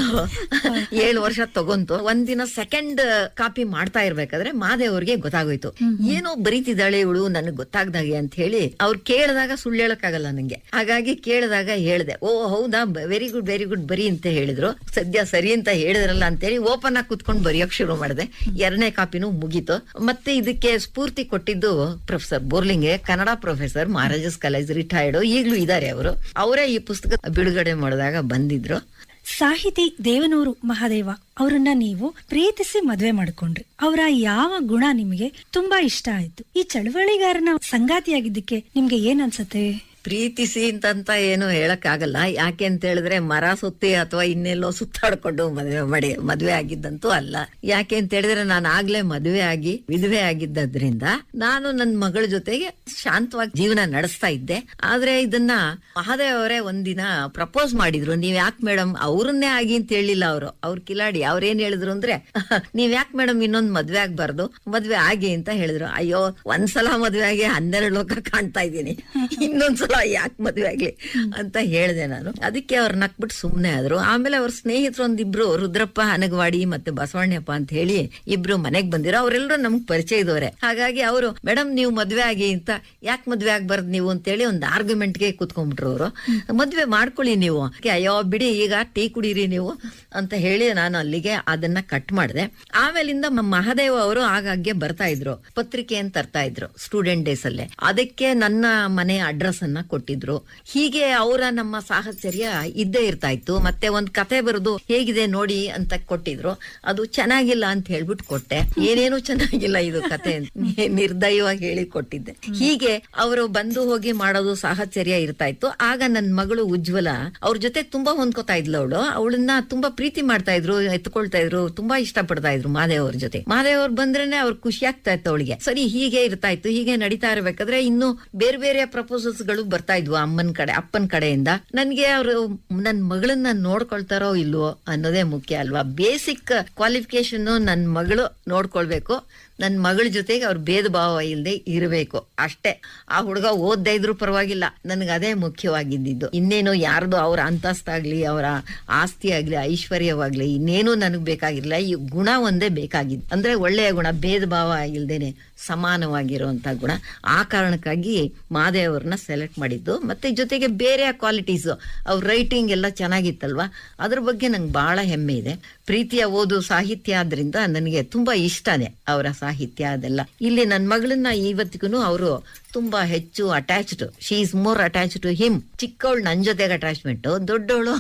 *laughs* ಏಳು ವರ್ಷ ತಗೊಂತು. ಒಂದಿನ ಸೆಕೆಂಡ್ ಕಾಪಿ ಮಾಡ್ತಾ ಇರ್ಬೇಕಾದ್ರೆ ಮಾದೇವ್ರಿಗೆ ಗೊತ್ತಾಗೋಯ್ತು. ಏನೋ ಬರೀತಿದ್ದಾಳೆ ಇವಳು ನನಗೆ ಗೊತ್ತಾಗ್ದಾಗೆ ಅಂತ ಹೇಳಿ ಅವ್ರು ಕೇಳಿದಾಗ ಸುಳ್ಳು ಹೇಳಕ್ಕಾಗಲ್ಲ ನಂಗೆ. ಹಾಗಾಗಿ ಕೇಳಿದಾಗ ಹೇಳ್ದೆ ಓ ಹೌದಾ ವೆರಿ ಗುಡ್ ವೆರಿ ಗುಡ್ ಬರಿ ಅಂತ ಹೇಳಿದ್ರು. ಸದ್ಯ ಸರಿ ಅಂತ ಹೇಳಿದ್ರಲ್ಲ ಅಂತೇಳಿ ಓಪನ್ ಆಗಿ ಕುತ್ಕೊಂಡು ಬರೆಯೋಕ್ ಶುರು ಮಾಡಿದೆ. ಎರಡನೇ ಕಾಪಿನೂ ಮುಗೀತು. ಮತ್ತೆ ಇದಕ್ಕೆ ಸ್ಫೂರ್ತಿ ಕೊಟ್ಟಿದ್ದು professor ಬೋರ್ಲಿಂಗೆ Kannada professor Maharaja's college retired ಈಗಲೂ ಇದ್ದಾರೆ ಅವರು ಅವರ ಈ ಪುಸ್ತಕ ಬಿಡುಗಡೆ ಮಾಡಿದಾಗ ಬಂದಿದ್ರು. ಸಾಹಿತಿ ದೇವನೂರು ಮಹಾದೇವ ಅವರನ್ನ ನೀವು ಪ್ರೀತಿಸಿ ಮದ್ವೆ ಮಾಡ್ಕೊಂಡ್ರಿ. ಅವರ ಯಾವ ಗುಣ ನಿಮಗೆ ತುಂಬಾ ಇಷ್ಟ ಆಯ್ತು. ಈ ಚಳವಳಿಗಾರನ ಸಂಗಾತಿಯಾಗಿದ್ದಕ್ಕೆ ನಿಮ್ಗೆ ಏನ್ ಅನ್ಸತ್ತೆ? ಪ್ರೀತಿಸಿ ಅಂತ ಏನು ಹೇಳಕ್ಕಾಗಲ್ಲ. ಯಾಕೆ ಅಂತ ಹೇಳಿದ್ರೆ ಮರ ಸುತ್ತಿ ಅಥವಾ ಇನ್ನೆಲ್ಲೋ ಸುತ್ತಾಡ್ಕೊಂಡು ಮದುವೆ ಮಾಡಿ, ಮದ್ವೆ ಆಗಿದ್ದಂತೂ ಅಲ್ಲ. ಯಾಕೆ ಅಂತ ಹೇಳಿದ್ರೆ ನಾನು ಆಗ್ಲೇ ಮದುವೆ ಆಗಿ, ವಿಧವೆ ಆಗಿದ್ದರಿಂದ ನಾನು ನನ್ನ ಮಗಳ ಜೊತೆಗೆ ಶಾಂತವಾಗಿ ಜೀವನ ನಡೆಸ್ತಾ ಇದ್ದೆ. ಆದ್ರೆ ಇದನ್ನ ಮಹಾದೇವ್ ಅವರೇ ಒಂದಿನ ಪ್ರಪೋಸ್ ಮಾಡಿದ್ರು. ನೀವ್ ಯಾಕೆ ಮೇಡಮ್ ಅವ್ರನ್ನೇ ಆಗಿ ಅಂತ ಹೇಳಿಲ್ಲ ಅವರು. ಅವ್ರ ಕಿಲಾಡಿ ಅವ್ರೇನ್ ಹೇಳಿದ್ರು ಅಂದ್ರೆ, *laughs* ನೀವ್ ಯಾಕೆ ಮೇಡಮ್ ಇನ್ನೊಂದ್ ಮದ್ವೆ ಆಗ್ಬಾರ್ದು, ಮದ್ವೆ ಆಗಿ ಅಂತ ಹೇಳಿದ್ರು. ಅಯ್ಯೋ, ಒಂದ್ಸಲ ಮದ್ವೆ ಆಗಿ ಹನ್ನೆರಡು ಲೋಕ ಕಾಣ್ತಾ ಇದ್ದೀನಿ. *laughs* ಇನ್ನೊಂದ್ಸಲ ಯಾಕೆ ಮದ್ವೆ ಆಗ್ಲಿ ಅಂತ ಹೇಳಿದೆ ನಾನು. ಅದಕ್ಕೆ ಅವ್ರ ನಕ್ಬಿಟ್ಟು ಸುಮ್ಮನೆ ಆದ್ರು. ಆಮೇಲೆ ಅವ್ರ ಸ್ನೇಹಿತರು ಒಂದಿಬ್ರು ರುದ್ರಪ್ಪ ಹನಗವಾಡಿ ಮತ್ತೆ ಬಸವಣ್ಣಪ್ಪ ಅಂತ ಹೇಳಿ ಇಬ್ರು ಮನೆಗೆ ಬಂದಿರೋ ಅವರೆಲ್ಲರೂ ನಮ್ಗೆ ಪರಿಚಯ ಇದ್ದವ್ರೆ. ಹಾಗಾಗಿ ಅವರು ಮೇಡಮ್ ನೀವು ಮದ್ವೆ ಆಗಿ ಅಂತ ಯಾಕೆ ಮದ್ವೆ ಆಗ್ಬಾರ್ದು ನೀವು? ಅಂತೇಳಿ ಒಂದು ಆರ್ಗ್ಯುಮೆಂಟ್ಗೆ ಕುತ್ಕೊಂಡ್ಬಿಟ್ರು ಅವರು. ಮದ್ವೆ ಮಾಡ್ಕೊಳ್ಳಿ ನೀವು. ಅಯ್ಯೋ ಬಿಡಿ ಈಗ ಟೀ ಕುಡೀರಿ ನೀವು. ಅಂತ ಹೇಳಿ ನಾನು ಅಲ್ಲಿಗೆ ಅದನ್ನ ಕಟ್ ಮಾಡಿದೆ. ಆಮೇಲಿಂದ ಮಹಾದೇವ ಅವರು ಆಗಾಗ್ಗೆ ಬರ್ತಾ ಇದ್ರು. ಪತ್ರಿಕೆ ಅಂತ ತರ್ತಾ ಇದ್ರು ಸ್ಟೂಡೆಂಟ್ ಡೇಸ್ ಅಲ್ಲೇ ಅದಕ್ಕೆ ನನ್ನ ಮನೆ ಅಡ್ರೆಸ್ ಅನ್ನ ಕೊಟ್ಟಿದ್ರು. ಹೀಗೆ ಅವರ ನಮ್ಮ ಸಾಹಚರ್ಯ ಇದ್ದೇ ಇರ್ತಾ ಇತ್ತು ಮತ್ತೆ ಒಂದ್ ಕತೆ ಬರೆದು ಹೇಗಿದೆ ನೋಡಿ ಅಂತ ಕೊಟ್ಟಿದ್ರು. ಅದು ಚೆನ್ನಾಗಿಲ್ಲ ಅಂತ ಹೇಳ್ಬಿಟ್ಟು ಕೊಟ್ಟೆ. ಏನೇನು ಚೆನ್ನಾಗಿಲ್ಲ ಇದು ಕತೆ ನಿರ್ದಯವಾಗಿ ಹೇಳಿ ಕೊಟ್ಟಿದ್ದೆ. ಹೀಗೆ ಅವರು ಬಂದು ಹೋಗಿ ಮಾಡೋದು ಸಾಹಚರ್ಯ ಇರ್ತಾ ಇತ್ತು ಆಗ ನನ್ ಮಗಳು ಉಜ್ವಲ ಅವ್ರ ಜೊತೆ ತುಂಬಾ ಹೊಂದ್ಕೋತಾ ಇದ್ಲು ಅವಳು. ಅವಳನ್ನ ತುಂಬಾ ಪ್ರೀತಿ ಮಾಡ್ತಾ ಇದ್ರು ಎತ್ಕೊಳ್ತಾ ಇದ್ರು ತುಂಬಾ ಇಷ್ಟ ಪಡ್ತಾ ಇದ್ರು ಮಾದೇವ್ ಅವ್ರ ಜೊತೆ. ಮಾದೇವ್ ಅವ್ರು ಬಂದ್ರೇನೆ ಅವ್ರ ಖುಷಿ ಆಗ್ತಾ ಇತ್ತು ಅವಳಿಗೆ. ಸರಿ ಹೀಗೆ ಇರ್ತಾ ಇತ್ತು ಹೀಗೆ ನಡೀತಾ ಇರ್ಬೇಕಾದ್ರೆ ಇನ್ನು ಬೇರೆ ಬೇರೆ ಪ್ರಪೋಸಲ್ಸ್ಗಳು ಬರ್ತಾ ಇದ್ವು ಅಮ್ಮನ್ ಕಡೆ, ಅಪ್ಪನ್ ಕಡೆಯಿಂದ. ನನ್ಗೆ ಅವರು ನನ್ ಮಗಳನ್ನ ನೋಡ್ಕೊಳ್ತಾರೋ ಇಲ್ವೋ ಅನ್ನೋದೇ ಮುಖ್ಯ ಅಲ್ವಾ? ಬೇಸಿಕ್ ಕ್ವಾಲಿಫಿಕೇಶನ್ ನನ್ ಮಗಳು ನೋಡ್ಕೊಳ್ಬೇಕು. ನನ್ ಮಗಳ ಜೊತೆಗೆ ಅವ್ರ ಭೇದ ಭಾವ ಇಲ್ಲದೆ ಇರಬೇಕು. ಅಷ್ಟೇ. ಆ ಹುಡುಗ ಓದ್ದೇ ಇದ್ರು ಪರವಾಗಿಲ್ಲ. ನನಗೆ ಅದೇ ಮುಖ್ಯವಾಗಿದ್ದಿದ್ದು. ಇನ್ನೇನು ಯಾರ್ದು ಅವ್ರ ಅಂತಸ್ತಾಗ್ಲಿ, ಅವರ ಆಸ್ತಿ ಆಗ್ಲಿ ಐಶ್ವರ್ಯವಾಗ್ಲಿ, ಇನ್ನೇನು ನನಗೆ ಬೇಕಾಗಿರ್ಲಿಲ್ಲ. ಈ ಗುಣ ಒಂದೇ ಬೇಕಾಗಿದ್ದು ಅಂದ್ರೆ ಒಳ್ಳೆಯ ಗುಣ, ಭೇದ ಭಾವ ಇಲ್ದೇನೆ ಸಮಾನವಾಗಿರುವಂತ ಗುಣ. ಆ ಕಾರಣಕ್ಕಾಗಿ ಮಾದೇವ್ರನ್ನ ಸೆಲೆಕ್ಟ್ ಮಾಡಿದ್ದು. ಮತ್ತೆ ಜೊತೆಗೆ ಬೇರೆ ಕ್ವಾಲಿಟೀಸ್. ಅವ್ರ ರೈಟಿಂಗ್ ಎಲ್ಲ ಚೆನ್ನಾಗಿತ್ತಲ್ವಾ? ಅದ್ರ ಬಗ್ಗೆ ನಂಗೆ ಬಹಳ ಹೆಮ್ಮೆ ಇದೆ. ಪ್ರೀತಿಯ ಓದು ಸಾಹಿತ್ಯ ಆದ್ರಿಂದ ನನಗೆ ತುಂಬಾ ಇಷ್ಟನೇ ಅವರ ಸಾಹಿತ್ಯ ಅದೆಲ್ಲ. ಇಲ್ಲಿ ನನ್ನ ಮಗಳನ್ನ ಇವತ್ತಿಗೂ ಅವರು ತುಂಬಾ ಹೆಚ್ಚು attached she is more attach to him ಚಿಕ್ಕವಳು ನನ್ನ ಜೊತೆಗೆ ಅಟ್ಯಾಚ್ಮೆಂಟ್ ದೊಡ್ಡವಳು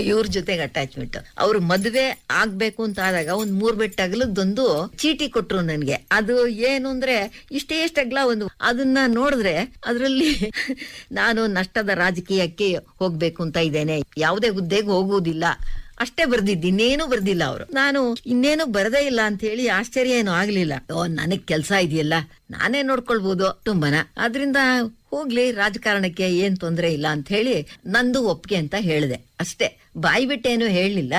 ಇವ್ರ ಜೊತೆಗೆ ಅಟ್ಯಾಚ್ಮೆಂಟ್ ಅವ್ರು ಮದುವೆ ಆಗ್ಬೇಕು ಅಂತ ಆದಾಗ ಒಂದ್ ಮೂರ್ ಬೆಟ್ಟ ಅಗಲದೊಂದು ಚೀಟಿ ಕೊಟ್ರು ನನ್ಗೆ. ಅದು ಏನು ಅಂದ್ರೆ ಇಷ್ಟೇ ಅಗ್ಲ ಒಂದು. ಅದನ್ನ ನೋಡಿದ್ರೆ ಅದರಲ್ಲಿ *laughs* ನಾನು ನಷ್ಟದ ರಾಜಕೀಯಕ್ಕೆ ಹೋಗ್ಬೇಕು ಅಂತ ಇದ್ದೇನೆ. ಯಾವುದೇ ಹುದ್ದೆಗೆ ಹೋಗುವುದಿಲ್ಲ. ಅಷ್ಟೇ ಬರ್ದಿದ್ದು, ಇನ್ನೇನು ಬರ್ದಿಲ್ಲ ಅವರು. ನಾನು ಇನ್ನೇನು ಬರದೇ ಇಲ್ಲ ಅಂತ ಹೇಳಿ ಆಶ್ಚರ್ಯ ಏನು ಆಗ್ಲಿಲ್ಲ. ಓ, ನನಗ್ ಕೆಲ್ಸ ಇದೆಯಲ್ಲ, ನಾನೇ ನೋಡ್ಕೊಳ್ಬಹುದು ತುಂಬನ. ಆದ್ರಿಂದ ಹೋಗ್ಲಿ, ರಾಜಕಾರಣಕ್ಕೆ ಏನ್ ತೊಂದರೆ ಇಲ್ಲ ಅಂತ ಹೇಳಿ ನಂದು ಒಪ್ಪಿಗೆ ಅಂತ ಹೇಳಿದೆ. ಅಷ್ಟೇ. ಬಾಯಿ ಬಿಟ್ಟೇನು ಹೇಳಲಿಲ್ಲ.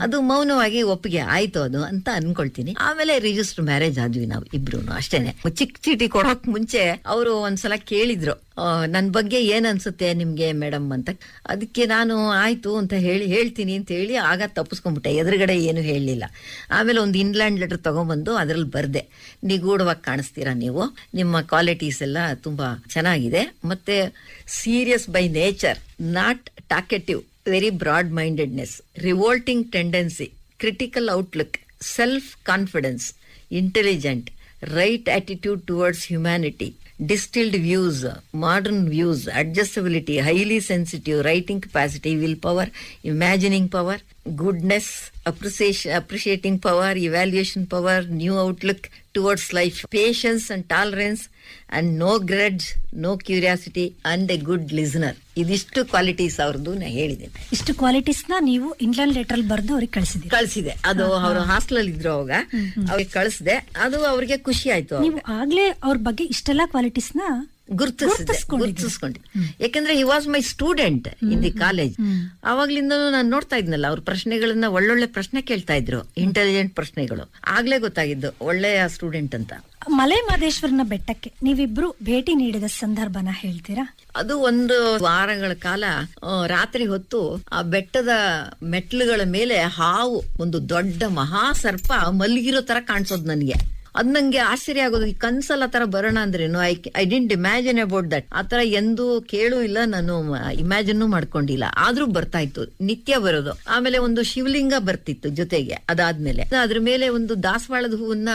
ಅದು ಮೌನವಾಗಿ ಒಪ್ಪಿಗೆ ಆಯ್ತು ಅದು ಅಂತ ಅನ್ಕೊಳ್ತೀನಿ. ಆಮೇಲೆ ರಿಜಿಸ್ಟರ್ ಮ್ಯಾರೇಜ್ ಆದ್ವಿ ನಾವು ಇಬ್ರು ಅಷ್ಟೇನೆ. ಚಿಕ್ಕ ಚೀಟಿ ಕೊಡೋಕ್ ಮುಂಚೆ ಅವರು ಒಂದ್ಸಲ ಕೇಳಿದ್ರು ನನ್ನ ನನ್ ಬಗ್ಗೆ ಏನ್ ಅನ್ಸುತ್ತೆ ನಿಮ್ಗೆ ಮೇಡಮ್ ಅಂತ? ಅದಕ್ಕೆ ನಾನು ಆಯ್ತು ಅಂತ ಹೇಳಿ, ಹೇಳ್ತೀನಿ ಅಂತ ಹೇಳಿ ಆಗ ತಪ್ಪಿಸ್ಕೊಂಡ್ಬಿಟ್ಟೆ. ಎದುರುಗಡೆ ಏನು ಹೇಳಲಿಲ್ಲ. ಆಮೇಲೆ ಒಂದು ಇನ್ಲ್ಯಾಂಡ್ ಲೆಟರ್ ತಗೊಂಡ್ಬಂದು ಅದ್ರಲ್ಲಿ ಬರ್ದೆ. ನಿಗೂಢವಾಗಿ ಕಾಣಿಸ್ತೀರಾ ನೀವು? ನಿಮ್ಮ ಕ್ವಾಲಿಟೀಸ್ ಎಲ್ಲ ತುಂಬಾ ಚೆನ್ನಾಗಿದೆ. ಮತ್ತೆ serious by nature not talkative very broad mindedness, revolting tendency, critical outlook, self confidence, intelligent, right attitude towards humanity, distilled views, modern views, adjustability, highly sensitive, writing capacity, willpower, imagining power, goodness appreciation appreciating power evaluation power new outlook towards life patience and tolerance and no grudge no curiosity and a good listener ಇದಿಷ್ಟು qualities ಅವ್ರದ್ದು ನಾ ಹೇಳಿದೆ ಇಷ್ಟು ಕ್ವಾಲಿಟೀಸ್ನ ನೀವು England letter ಅಲ್ಲಿ ಬರೆದು ಅವ್ರಿಗೆ ಕಳಿಸಿದ್ರೆ ಕಳಿಸಿದೆ. ಅದು ಅವರು ಹಾಸ್ಟೆಲ್ ಅಲ್ಲಿ ಇದ್ರು ಅವಾಗ. ಅವ್ರಿಗೆ ಕಳಿಸಿದೆ. ಅದು ಅವ್ರಿಗೆ ಖುಷಿ ಆಯ್ತು ಆಗ್ಲೇ ಅವ್ರ ಬಗ್ಗೆ ಇಷ್ಟೆಲ್ಲ ಕ್ವಾಲಿಟೀಸ್ನ ಗುರುತಿಸ್ಕೊಂಡೆ ಯಾಕಂದ್ರೆ he was my student in the college ಅವಾಗ್ಲಿಂದ ನಾನು ನೋಡ್ತಾ ಇದ್ನಲ್ಲ ಅವ್ರ ಪ್ರಶ್ನೆಗಳನ್ನ ಒಳ್ಳೊಳ್ಳೆ ಪ್ರಶ್ನೆ ಕೇಳ್ತಾ ಇದ್ರು ಇಂಟೆಲಿಜೆಂಟ್ ಪ್ರಶ್ನೆಗಳು. ಆಗ್ಲೇ ಗೊತ್ತಾಗಿದ್ದು ಒಳ್ಳೆಯ ಸ್ಟೂಡೆಂಟ್ ಅಂತ. ಮಲೆ ಮಹದೇಶ್ವರನ ಬೆಟ್ಟಕ್ಕೆ ನೀವಿಬ್ರು ಭೇಟಿ ನೀಡಿದ ಸಂದರ್ಭನ ಹೇಳ್ತೀರಾ? ಅದು ಒಂದು ವಾರಗಳ ಕಾಲ ರಾತ್ರಿ ಹೊತ್ತು ಆ ಬೆಟ್ಟದ ಮೆಟ್ಲುಗಳ ಮೇಲೆ ಹಾವು ಒಂದು ದೊಡ್ಡ ಮಹಾಸರ್ಪ ಮಲಗಿರೋ ತರ ಕಾಣಿಸೋದು ನನಗೆ. ಅದ್ ನಂಗೆ ಆಶ್ಚರ್ಯ ಆಗೋದು. ಈ ಕನ್ಸಲ್ ಆತರ ತರ ಬರೋಣ ಅಂದ್ರೇನು? I I didn't imagine about that ಆತರ ತರ ಎಂದೂ ಕೇಳು ಇಲ್ಲ, ನಾನು ಇಮ್ಯಾಜಿನ್ ಮಾಡ್ಕೊಂಡಿಲ್ಲ. ಆದ್ರೂ ಬರ್ತಾ ಇತ್ತು. ನಿತ್ಯ ಬರೋದು. ಆಮೇಲೆ ಒಂದು ಶಿವಲಿಂಗ ಬರ್ತಿತ್ತು ಜೊತೆಗೆ, ಅದಾದ್ಮೇಲೆ. ಅದ್ರ ಮೇಲೆ ಒಂದು ದಾಸವಾಳದ ಹೂವನ್ನ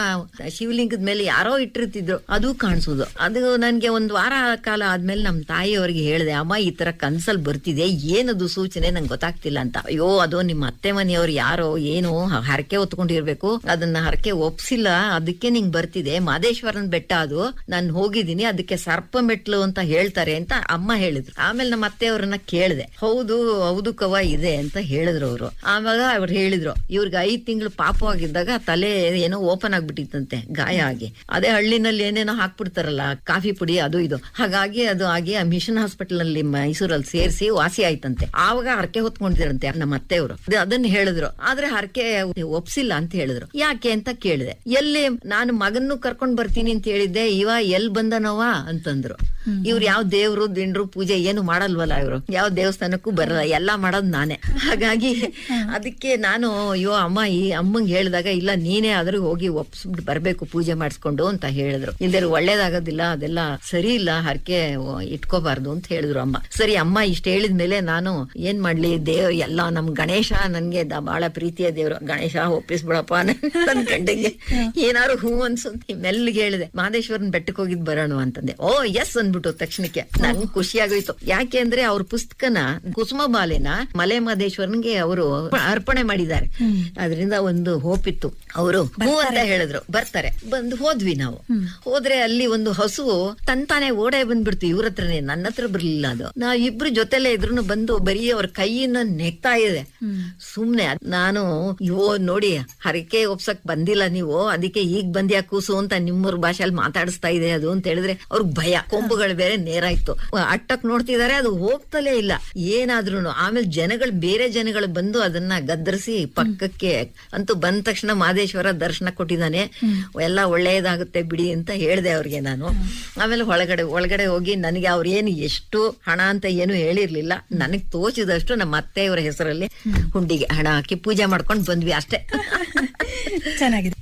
ಶಿವಲಿಂಗದ ಮೇಲೆ ಯಾರೋ ಇಟ್ಟಿರ್ತಿದ್ರು, ಅದು ಕಾಣಿಸೋದು. ಅದು ನನ್ಗೆ ಒಂದ್ ವಾರ ಕಾಲ ಆದ್ಮೇಲೆ ನಮ್ ತಾಯಿಯವರಿಗೆ ಹೇಳಿದೆ, ಅಮ್ಮ, ಈ ತರ ಕನ್ಸಲ್ ಬರ್ತಿದೆ? ಏನದು ಸೂಚನೆ? ನಂಗೆ ಗೊತ್ತಾಗ್ತಿಲ್ಲ ಅಂತ. ಅಯ್ಯೋ, ಅದು ನಿಮ್ಮ ಅತ್ತೆ ಮನೆಯವ್ರು ಯಾರೋ, ಏನೋ ಹರಕೆ ಹೊತ್ಕೊಂಡಿರ್ಬೇಕು. ಅದನ್ನ ಹರಕೆ ಒಪ್ಸಿಲ್ಲ. ಅದಕ್ಕೆ ನಿಂಗ್ ಬರ್ತಿದೆ, ಮಾದೇಶ್ವರನ್ ಬೆಟ್ಟ ಅದು, ನಾನು ಹೋಗಿದ್ದೀನಿ, ಅದಕ್ಕೆ ಸರ್ಪ ಮೆಟ್ಲು ಅಂತ ಹೇಳ್ತಾರೆ ಅಂತ ಅಮ್ಮ ಹೇಳಿದ್ರು. ಆಮೇಲೆ ನಮ್ಮ ಅತ್ತೆಯವ್ರನ್ನ ಕೇಳಿದೆ, ಹೌದು ಹೌದು ಕವ ಇದೆ ಅಂತ ಹೇಳಿದ್ರು ಅವರು. ಆವಾಗ ಅವ್ರು ಹೇಳಿದ್ರು, ಇವ್ರಿಗೆ ಐದ್ ತಿಂಗಳು ಪಾಪವಾಗಿದ್ದಾಗ ತಲೆ ಏನೋ ಓಪನ್ ಆಗ್ಬಿಟ್ಟಿತ್ತಂತೆ, ಗಾಯ ಆಗಿ. ಅದೇ ಹಳ್ಳಿನಲ್ಲಿ ಏನೇನೋ ಹಾಕ್ಬಿಡ್ತಾರಲ್ಲ, ಕಾಫಿ ಪುಡಿ, ಅದು ಇದು. ಹಾಗಾಗಿ ಅದು ಆಗಿ ಆ ಮಿಷನ್ ಹಾಸ್ಪಿಟಲ್ ಅಲ್ಲಿ ಮೈಸೂರಲ್ಲಿ ಸೇರಿಸಿ ವಾಸಿ ಆಯ್ತಂತೆ. ಆವಾಗ ಹರಕೆ ಹೊತ್ಕೊಂಡಿದ್ರಂತೆ ನಮ್ಮ ಅತ್ತೆಯವರು. ಅವರು ಅದನ್ನ ಹೇಳಿದ್ರು. ಆದ್ರೆ ಹರಕೆ ಒಪ್ಸಿಲ್ಲ ಅಂತ ಹೇಳಿದ್ರು. ಯಾಕೆ ಅಂತ ಕೇಳಿದೆ. ಎಲ್ಲಿ ನಾನು ಮಗನ್ನು ಕರ್ಕೊಂಡ್ ಬರ್ತೀನಿ ಅಂತ ಹೇಳಿದ್ದೆ ಇವ ಎಲ್ ಬಂದನವ ಅಂತಂದ್ರು. ಇವ್ರು ಯಾವ ದೇವ್ರು ದಿಂಡ್ರು ಪೂಜೆ ಏನು ಮಾಡಲ್ವಲ್ಲ ಇವ್ರು. ಯಾವ ದೇವಸ್ಥಾನಕ್ಕೂ ಬರಲ್ಲ ಎಲ್ಲಾ ಮಾಡೋದ್ ನಾನೇ. ಹಾಗಾಗಿ ಅದಕ್ಕೆ ನಾನು ಅಯ್ಯೋ ಅಮ್ಮ ಈ ಅಮ್ಮಂಗ್ ಹೇಳಿದಾಗ ಇಲ್ಲ ನೀನೇ ಆದ್ರೂ ಹೋಗಿ ಒಪ್ಸ್ಬಿಟ್ಟು ಬರ್ಬೇಕು ಪೂಜೆ ಮಾಡಿಸ್ಕೊಂಡು ಅಂತ ಹೇಳಿದ್ರು. ಇಲ್ದೇ ಒಳ್ಳೇದಾಗೋದಿಲ್ಲ ಅದೆಲ್ಲ ಸರಿ ಇಲ್ಲ ಹರಕೆ ಇಟ್ಕೋಬಾರ್ದು ಅಂತ ಹೇಳಿದ್ರು ಅಮ್ಮ. ಸರಿ ಅಮ್ಮ ಇಷ್ಟ ಹೇಳಿದ್ಮೇಲೆ ನಾನು ಏನ್ ಮಾಡ್ಲಿ ದೇವ್ ಎಲ್ಲ ನಮ್ ಗಣೇಶ ನನ್ಗೆ ಬಹಳ ಪ್ರೀತಿಯ ದೇವ್ರು. ಗಣೇಶ ಒಪ್ಪಿಸ್ಬಿಡಪ್ಪ ನನ್ನ ಗಂಡಂಗೆ ಏನಾರು ಹೂ ಅನ್ಸುತ್ತೆ. ಮೆಲ್ಲಿಗೆ ಹೇಳಿದೆ ಮಹದೇಶ್ವರನ್ ಬೆಟ್ಟಕ್ಕೆ ಹೋಗಿದ್ ಬರೋಣ ಅಂತಂದೆ. ಓ ಎಸ್ ಅಂದ್ಬಿಟ್ಟು ತಕ್ಷಣಕ್ಕೆ. ನಂಗ್ ಖುಷಿ ಆಗೋಯ್ತು ಯಾಕೆ ಅಂದ್ರೆ ಅವ್ರ ಪುಸ್ತಕನ ಕುಸುಮ ಬಾಲೆನ ಮಲೆ ಮಹದೇಶ್ವರನ್ಗೆ ಅವರು ಅರ್ಪಣೆ ಮಾಡಿದ್ದಾರೆ. ಅದರಿಂದ ಒಂದು ಹೋಪ್ ಇತ್ತು ಅವರು ಹೂ ಅಂತ ಹೇಳಿದ್ರು. ಬರ್ತಾರೆ. ಬಂದು ಹೋದ್ವಿ ನಾವು. ಹೋದ್ರೆ ಅಲ್ಲಿ ಒಂದು ಹಸು ತಂತಾನೆ ಓಡೆ ಬಂದ್ಬಿಡ್ತು. ಇವ್ರ ಹತ್ರನೇ. ನನ್ನ ಹತ್ರ ಬರ್ಲಿಲ್ಲ ಅದು. ನಾವ್ ಇಬ್ರು ಜೊತೆಲೆ ಇದ್ರು ಬಂದು ಬರೀ ಅವ್ರ ಕೈಯನ್ನ ನೆಕ್ತಾ ಇದೆ ಸುಮ್ನೆ ನಾನು ಇವೋ ನೋಡಿ ಹರಕೆ ಒಪ್ಸಕ್ ಬಂದಿಲ್ಲ ನೀವು. ಅದಕ್ಕೆ ಈಗ ಬಂದ್ಯಾ ಕೂಸು ಅಂತ ನಿಮ್ಮೂರ್ ಭಾಷೆಯಲ್ಲಿ ಮಾತಾಡಿಸ್ತಾ ಇದೆ ಅದು ಅಂತ ಹೇಳಿದ್ರೆ ಅವ್ರಿಗೆ ಭಯ ಕೊಂಬುಗಳು ಬೇರೆ ನೇರ ಇತ್ತು. ಅಟ್ಟಕ್ ನೋಡ್ತಿದಾರೆ ಅದು ಹೋಗ್ತಲೇ ಇಲ್ಲ. ಏನಾದ್ರೂ ಆಮೇಲೆ ಜನಗಳು ಬೇರೆ ಜನಗಳು ಬಂದು ಅದನ್ನ ಗದ್ದರಿಸಿ ಪಕ್ಕಕ್ಕೆ ಅಂತೂ ಬಂದ ತಕ್ಷಣ ಮಾದೇಶ್ವರ ದರ್ಶನ ಕೊಟ್ಟಿದ್ದಾನೆ. ಎಲ್ಲ ಒಳ್ಳೆಯದಾಗುತ್ತೆ ಬಿಡಿ ಅಂತ ಹೇಳ್ದೆ ಅವ್ರಿಗೆ ನಾನು. ಆಮೇಲೆ ಒಳಗಡೆ ಒಳಗಡೆ ಹೋಗಿ ನನಗೆ ಅವ್ರು ಏನು ಎಷ್ಟು ಹಣ ಅಂತ ಏನು ಹೇಳಿರ್ಲಿಲ್ಲ. ನನಗೆ ತೋಚಿದಷ್ಟು ನಮ್ಮ ಅತ್ತೆ ಇವರ ಹೆಸರಲ್ಲಿ ಹುಂಡಿಗೆ ಹಣ ಹಾಕಿ ಪೂಜೆ ಮಾಡ್ಕೊಂಡು ಬಂದ್ವಿ ಅಷ್ಟೇ. *laughs* ಚೆನ್ನಾಗಿದೆ.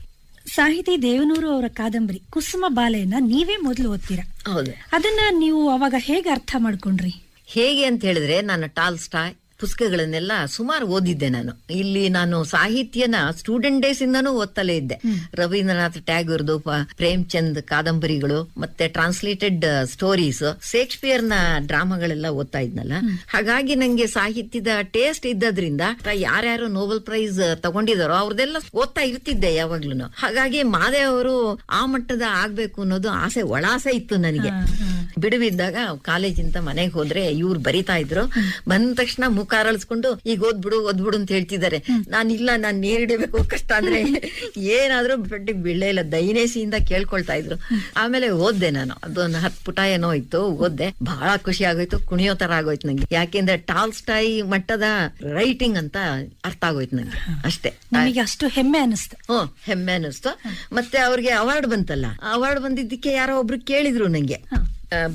ಸಾಹಿತಿ ದೇವನೂರು ಅವರ ಕಾದಂಬರಿ ಕುಸುಮ ಬಾಲೆಯನ್ನ ನೀವೇ ಮೊದಲು ಓದ್ತೀರಾ? ಹೌದು. ಅದನ್ನ ನೀವು ಅವಾಗ ಹೇಗೆ ಅರ್ಥ ಮಾಡ್ಕೊಂಡ್ರಿ? ಹೇಗೆ ಅಂತ ಹೇಳಿದ್ರೆ ನಾನು ಟಾಲ್ ಸ್ಟಾಯ್ ಪುಸ್ತಕಗಳನ್ನೆಲ್ಲ ಸುಮಾರು ಓದಿದ್ದೆ ನಾನು. ಇಲ್ಲಿ ನಾನು ಸಾಹಿತ್ಯನ ಸ್ಟೂಡೆಂಟ್ ಡೇಸ್ ಇಂದನೂ ಓದ್ತಲೇ ಇದ್ದೆ. ರವೀಂದ್ರನಾಥ್ ಟ್ಯಾಗೋರ್ದು ಪ್ರೇಮ್ ಚಂದ್ ಕಾದಂಬರಿಗಳು ಮತ್ತೆ ಟ್ರಾನ್ಸ್ಲೇಟೆಡ್ ಸ್ಟೋರೀಸ್ ಶೇಕ್ಸ್ಪಿಯರ್ನ ಡ್ರಾಮಾಗಳೆಲ್ಲ ಓದ್ತಾ ಇದ್ನಲ್ಲ. ಹಾಗಾಗಿ ನಂಗೆ ಸಾಹಿತ್ಯದ ಟೇಸ್ಟ್ ಇದ್ದದ್ರಿಂದ ಯಾರ್ಯಾರು ನೋಬೆಲ್ ಪ್ರೈಸ್ ತಗೊಂಡಿದಾರೋ ಅವ್ರದೆಲ್ಲ ಓದ್ತಾ ಇರ್ತಿದ್ದೆ ಯಾವಾಗ್ಲೂ ಹಾಗಾಗಿ ಮಾದೇ ಅವರು ಆ ಮಟ್ಟದ ಆಗ್ಬೇಕು ಅನ್ನೋದು ಆಸೆ ಒಳಾಸೆ ಇತ್ತು ನನಗೆ. ಬಿಡುವಿದ್ದಾಗ ಕಾಲೇಜಿಂದ ಮನೆಗೆ ಹೋದ್ರೆ ಇವ್ರು ಬರಿತಾ ಇದ್ರು. ಬಂದ ತಕ್ಷಣ ಮುಖ ಅರಳಿಸ್ಕೊಂಡು ಈಗ ಓದ್ಬಿಡು ಓದ್ಬಿಡು ಅಂತ ಹೇಳ್ತಿದ್ದಾರೆ. ನಾನು ಇಲ್ಲ ನಾನ್ ನೀರಿಡಬೇಕು ಕಷ್ಟ ಅಂದ್ರೆ ಏನಾದ್ರೂ ಬಡ್ಡಿ ಬೀಳೇ ಇಲ್ಲ. ದೈನೇಸಿಯಿಂದ ಕೇಳ್ಕೊಳ್ತಾ ಇದ್ರು. ಆಮೇಲೆ ಓದ್ದೆ ನಾನು. ಅದೊಂದು ಹತ್ ಪುಟ ಏನೋ ಇತ್ತು ಓದ್ದೆ. ಬಹಳ ಖುಷಿ ಆಗೋಯ್ತು ಕುಣಿಯೋ ತರ ಆಗೋಯ್ತು ನಂಗೆ. ಯಾಕೆಂದ್ರೆ ಟಾಲ್ಸ್ಟಾಯಿ ಮಟ್ಟದ ರೈಟಿಂಗ್ ಅಂತ ಅರ್ಥ ಆಗೋಯ್ತು ನಂಗೆ. ಅಷ್ಟೇ. ನನಗೆ ಅಷ್ಟು ಹೆಮ್ಮೆ ಅನಿಸ್ತು. ಹ್ಮ್ ಹೆಮ್ಮೆ ಅನಿಸ್ತು. ಮತ್ತೆ ಅವ್ರಿಗೆ ಅವಾರ್ಡ್ ಬಂತಲ್ಲ. ಅವಾರ್ಡ್ ಬಂದಿದ್ದಕ್ಕೆ ಯಾರೋ ಒಬ್ರು ಕೇಳಿದ್ರು ನಂಗೆ.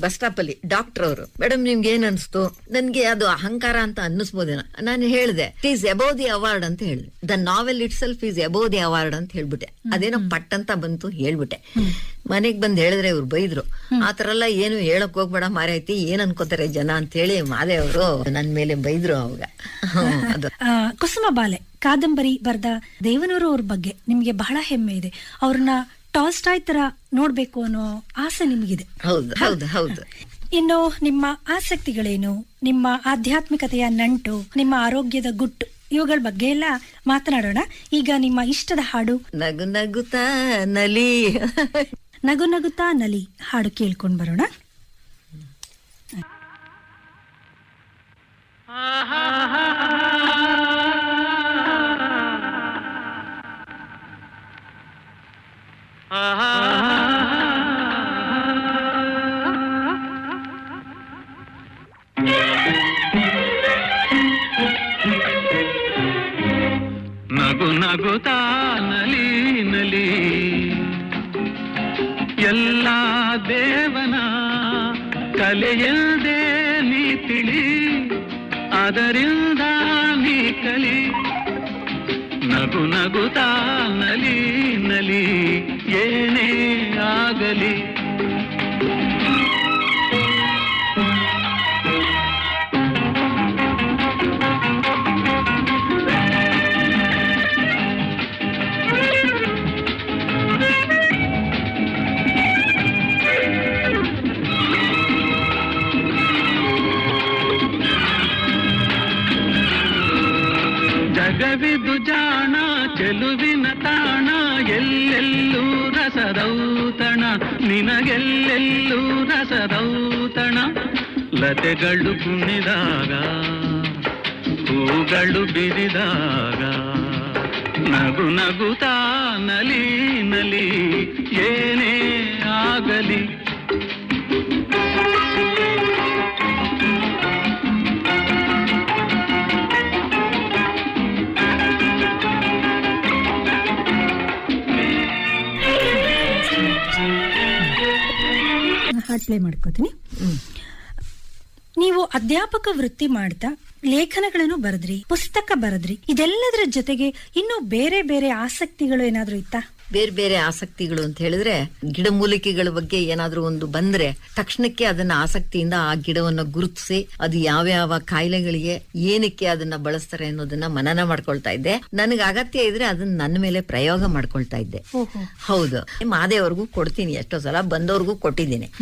ಬಸ್ ಸ್ಟಾಪ್ ಅಲ್ಲಿ ಡಾಕ್ಟರ್ ಅವರು. ಮೇಡಮ್ ನಿಮ್ಗೆ ಏನ್ ಅನ್ಸ್ತು? ನನ್ಗೆ ಅದು ಅಹಂಕಾರ ಅಂತ ಅನ್ನಿಸ್ಬೋದೇನೋ. ನಾನು ಹೇಳಿದೆ ಈಸ್ ಎಬೋ ದಿ ಅವಾರ್ಡ್ ಅಂತ ಹೇಳಿದೆ. The novel itself is above the award ಅಂತ ಹೇಳ್ಬಿಟ್ಟೆ. ಅದೇನೋ ಪಟ್ ಅಂತ ಬಂತು ಹೇಳ್ಬಿಟ್ಟೆ. ಮನೆಗ್ ಬಂದ್ ಹೇಳಿದ್ರೆ ಇವ್ರು ಬೈದ್ರು. ಆತರ ಎಲ್ಲ ಏನು ಹೇಳಕ್ ಹೋಗ್ಬೇಡ ಮಾರೈತಿ ಏನ್ ಅನ್ಕೋತಾರೆ ಜನ ಅಂತ ಹೇಳಿ ಮಾದೇವರು ನನ್ ಮೇಲೆ ಬೈದ್ರು ಅವಾಗ. ಕುಸುಮ ಬಾಲೆ ಕಾದಂಬರಿ ಬರ್ದ ದೇವನೂರು ಅವ್ರ ಬಗ್ಗೆ ನಿಮ್ಗೆ ಬಹಳ ಹೆಮ್ಮೆ ಇದೆ. ಅವ್ರನ್ನ ಟಾಲ್ಸ್ಟಾಯ್ ತರ ನೋಡ್ಬೇಕು ಅನ್ನೋ ಆಸೆ ನಿಮಗಿದೆ. ಹೌದು ಹೌದು ಹೌದು. ಇನ್ನು ನಿಮ್ಮ ಆಸಕ್ತಿಗಳೇನು? ನಿಮ್ಮ ಆಧ್ಯಾತ್ಮಿಕತೆಯ ನಂಟು ನಿಮ್ಮ ಆರೋಗ್ಯದ ಗುಟ್ಟು ಇವುಗಳ ಬಗ್ಗೆ ಎಲ್ಲ ಮಾತನಾಡೋಣ. ಈಗ ನಿಮ್ಮ ಇಷ್ಟದ ಹಾಡು. ನಗು ನಗುತ್ತಾ ನಲಿ. ನಗು ನಗುತ್ತಾ ನಲಿ ಹಾಡು ಕೇಳ್ಕೊಂಡ್ ಬರೋಣ. ನಗು ನಗುತಾ ನಲಿ ನಲಿ. ಎಲ್ಲ ದೇವನ ಕಲೆಯಲ್ದೇ ನೀ ತಿಳಿ, ಅದರಿಂದ ನೀ ಕಲಿ. ನಗು ನಗುತಾ ನಲಿ ನಲಿ. ಏನೇ ಆಗಲಿ ನಿನಗೆಲ್ಲೆಲ್ಲೂ ರಸದೌತಣ ಲತೆಗಳು ಕುಣಿದಾಗ ಹೂಗಳು ಬಿರಿದಾಗ ನಗು ನಗುತ್ತಾ ನಲಿ ನಲಿ ಏನೇ ಆಗಲಿ ಹಾಡ್ ಪ್ಲೇ ಮಾಡ್ಕೋತೀನಿ. ನೀವು ಅಧ್ಯಾಪಕ ವೃತ್ತಿ ಮಾಡ್ತಾ ಲೇಖನಗಳನ್ನು ಬರೆದ್ರಿ ಪುಸ್ತಕ ಬರೆದ್ರಿ ಇದೆಲ್ಲದರ ಜೊತೆಗೆ ಇನ್ನೂ ಬೇರೆ ಬೇರೆ ಆಸಕ್ತಿಗಳು ಏನಾದರೂ ಇತ್ತಾ? ಬೇರೆ ಬೇರೆ ಆಸಕ್ತಿಗಳು ಅಂತ ಹೇಳಿದ್ರೆ ಗಿಡಮೂಲಿಕೆಗಳ ಬಗ್ಗೆ ಏನಾದ್ರೂ ಒಂದು ಬಂದ್ರೆ ತಕ್ಷಣಕ್ಕೆ ಅದನ್ನ ಆಸಕ್ತಿಯಿಂದ ಆ ಗಿಡವನ್ನ ಗುರುತಿಸಿ ಅದು ಯಾವ್ಯಾವ ಕಾಯಿಲೆಗಳಿಗೆ ಏನಕ್ಕೆ ಅದನ್ನ ಬಳಸ್ತಾರೆ ಅನ್ನೋದನ್ನ ಮನನ ಮಾಡ್ಕೊಳ್ತಾ ಇದ್ದೆ. ನನಗೆ ಅಗತ್ಯ ಇದ್ರೆ ಅದನ್ನ ನನ್ನ ಮೇಲೆ ಪ್ರಯೋಗ ಮಾಡ್ಕೊಳ್ತಾ ಇದ್ದೆ. ಹೌದು. ಮಾದೇವ್ರಿಗೂ ಕೊಡ್ತೀನಿ ಎಷ್ಟೋ ಸಲ ಬಂದವ್ರಿಗೂ ಕೊಟ್ಟಿದ್ದೀನಿ.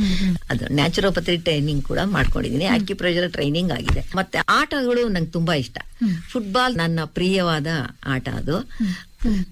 ಅದು ನ್ಯಾಚುರೋಪತಿ ಟ್ರೈನಿಂಗ್ ಕೂಡ ಮಾಡ್ಕೊಂಡಿದ್ದೀನಿ. ಅಕ್ಯುಪ್ರೆಷರ್ ಟ್ರೈನಿಂಗ್ ಆಗಿದೆ. ಮತ್ತೆ ಆಟಗಳು ನಂಗೆ ತುಂಬಾ ಇಷ್ಟ. ಫುಟ್ಬಾಲ್ ನನ್ನ ಪ್ರಿಯವಾದ ಆಟ ಅದು.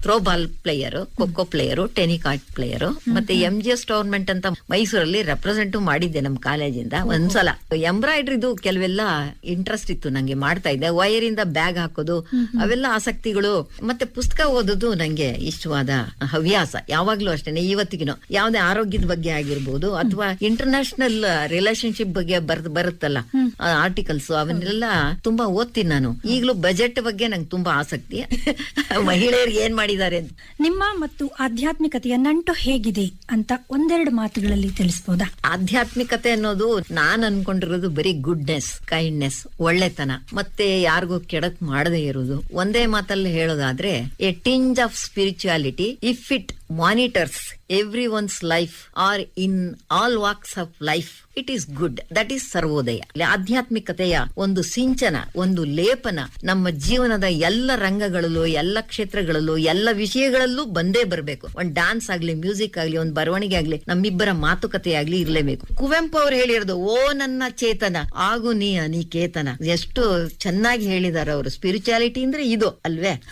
Throwball player kho kho player tennikoit player ಮತ್ತೆ ಎಂ ಜಿ ಎಸ್ ಟೋರ್ನಮೆಂಟ್ ಅಂತ ಮೈಸೂರಲ್ಲಿ ರೆಪ್ರೆಸೆಂಟ್ ಮಾಡಿದ್ದೆ ನಮ್ಮ ಕಾಲೇಜಿಂದ ಒಂದ್ಸಲ. ಎಂಬ್ರಾಯ್ಡ್ರಿದು ಕೆಲವೆಲ್ಲ ಇಂಟ್ರೆಸ್ಟ್ ಇತ್ತು ನಂಗೆ ಮಾಡ್ತಾ ಇದ್ದೆ. ವೈರ್ ಇಂದ ಬ್ಯಾಗ್ ಹಾಕೋದು, ಅವೆಲ್ಲ ಆಸಕ್ತಿಗಳು. ಮತ್ತೆ ಪುಸ್ತಕ ಓದೋದು ನಂಗೆ ಇಷ್ಟವಾದ ಹವ್ಯಾಸ. ಯಾವಾಗ್ಲೂ ಅಷ್ಟೇನೆ, ಇವತ್ತಿಗಿನೂ. ಯಾವ್ದೇ ಆರೋಗ್ಯದ ಬಗ್ಗೆ ಆಗಿರ್ಬೋದು ಅಥವಾ ಇಂಟರ್ನ್ಯಾಷನಲ್ ರಿಲೇಶನ್ಶಿಪ್ ಬಗ್ಗೆ ಬರ್ದ್, ಬರುತ್ತಲ್ಲ ಆರ್ಟಿಕಲ್ಸ್ ಅವನ್ನೆಲ್ಲ ತುಂಬಾ ಓದ್ತೀನಿ ನಾನು. ಈಗಲೂ ಬಜೆಟ್ ಬಗ್ಗೆ ನಂಗೆ ತುಂಬಾ ಆಸಕ್ತಿ. *laughs* ಮಹಿಳೆಯರಿಗೆ ಏನ್ ಮಾಡಿದ್ದಾರೆ ನಿಮ್ಮ ಮತ್ತು ಆಧ್ಯಾತ್ಮಿಕತೆಯ ನಂಟು ಹೇಗಿದೆ ಅಂತ ಒಂದೆರಡು ಮಾತುಗಳಲ್ಲಿ ತಿಳಿಸ್ಬೋದಾ? ಆಧ್ಯಾತ್ಮಿಕತೆ ಅನ್ನೋದು ನಾನ್ ಅನ್ಕೊಂಡಿರೋದು ಬರೀ ಗುಡ್ನೆಸ್ ಕೈಂಡ್ನೆಸ್ ಒಳ್ಳೆತನ. ಮತ್ತೆ ಯಾರಿಗೂ ಕೆಡಕ್ ಮಾಡದೇ ಇರೋದು. ಒಂದೇ ಮಾತಲ್ಲಿ ಹೇಳೋದಾದ್ರೆ a tinge of spirituality if it monitors everyone's life or in all walks of life it is good that is Sarvodaya ಆಧ್ಯಾತ್ಮಿಕತೆಯ ಒಂದು ಸಿಂಚನ, ಒಂದು ಲೇಪನ ನಮ್ಮ ಜೀವನದ ಎಲ್ಲ ರಂಗಗಳಲ್ಲೂ, ಎಲ್ಲ ಕ್ಷೇತ್ರಗಳಲ್ಲೂ, ಎಲ್ಲ ವಿಷಯಗಳಲ್ಲೂ ಬಂದೇ ಬರಬೇಕು. ಒಂದ್ ಡಾನ್ಸ್ ಆಗ್ಲಿ ಮ್ಯೂಸಿಕ್ ಆಗ್ಲಿ, ಒಂದ್ ಬರವಣಿಗೆ ಆಗ್ಲಿ, ನಮ್ಮಿಬ್ಬರ ಮಾತುಕತೆ ಆಗ್ಲಿ ಇರ್ಲೇಬೇಕು. ಕುವೆಂಪು ಅವ್ರು ಹೇಳಿರೋದು, ಓ ನನ್ನ ಚೇತನ, ಆಗು ನೀ ಅನಿಕೇತನ. ಎಷ್ಟು ಚೆನ್ನಾಗಿ ಹೇಳಿದಾರೆ ಅವರು. ಸ್ಪಿರಿಚುಯಾಲಿಟಿ ಅಂದ್ರೆ ಇದು, ಅಲ್ವೇ?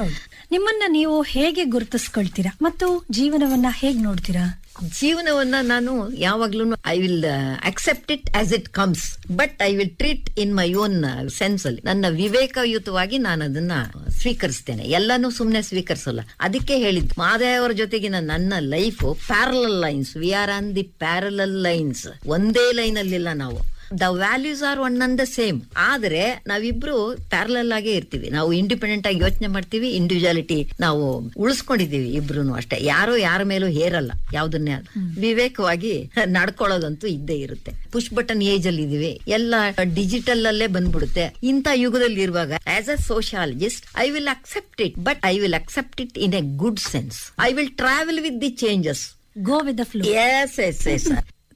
ನಿಮ್ಮನ್ನ ನೀವು ಹೇಗೆ ಗುರುತಿಸ್ಕೊಳ್ತೀರಾ? ಮತ್ತು ಜೀವನವನ್ನ ಹೇಗ್ ನೋಡ್ತೀರಾ? ಜೀವನವನ್ನ ನಾನು ಯಾವಾಗ್ಲೂ I will accept it as it comes but I will treat in my own sense ಅಲ್ಲಿ. ನನ್ನ ವಿವೇಕಯುತವಾಗಿ ನಾನು ಅದನ್ನ ಸ್ವೀಕರಿಸ್ತೇನೆ. ಎಲ್ಲಾನು ಸುಮ್ನೆ ಸ್ವೀಕರಿಸಲ್ಲ. ಅದಕ್ಕೆ ಹೇಳಿದ್ ಮಾದೇವರ ಜೊತೆಗಿನ ನನ್ನ life parallel lines we are on the parallel lines ಒಂದೇ ಲೈನ್ ಅಲ್ಲಿಲ್ಲ ನಾವು. The values are one and the same ಆದ್ರೆ ನಾವಿಬ್ರು ಪ್ಯಾರಲಲ್ ಆಗೇ ಇರ್ತೀವಿ. ನಾವು ಇಂಡಿಪೆಂಡೆಂಟ್ ಆಗಿ ಯೋಚನೆ ಮಾಡ್ತೀವಿ ಇಂಡಿವಿಜುವಾಲಿಟಿ ನಾವು ಉಳಿಸ್ಕೊಂಡಿದೀವಿ ಇಬ್ರು ಅಷ್ಟೇ. ಯಾರೋ ಯಾರ ಮೇಲೂ ಹೇರಲ್ಲ. ಯಾವ್ದನ್ನೇ. ವಿವೇಕವಾಗಿ ನಡ್ಕೊಳ್ಳೋದಂತೂ ಇದ್ದೇ ಇರುತ್ತೆ. ಪುಷ್ ಬಟನ್ ಏಜ್ ಅಲ್ಲಿ ಇದೀವಿ. ಎಲ್ಲ ಡಿಜಿಟಲ್ ಅಲ್ಲೇ ಬಂದ್ಬಿಡುತ್ತೆ. ಇಂಥ ಯುಗದಲ್ಲಿ ಇರುವಾಗ as a sociologist I will accept it but I will accept it in a good sense I will travel with the changes go with the flow yes yes yes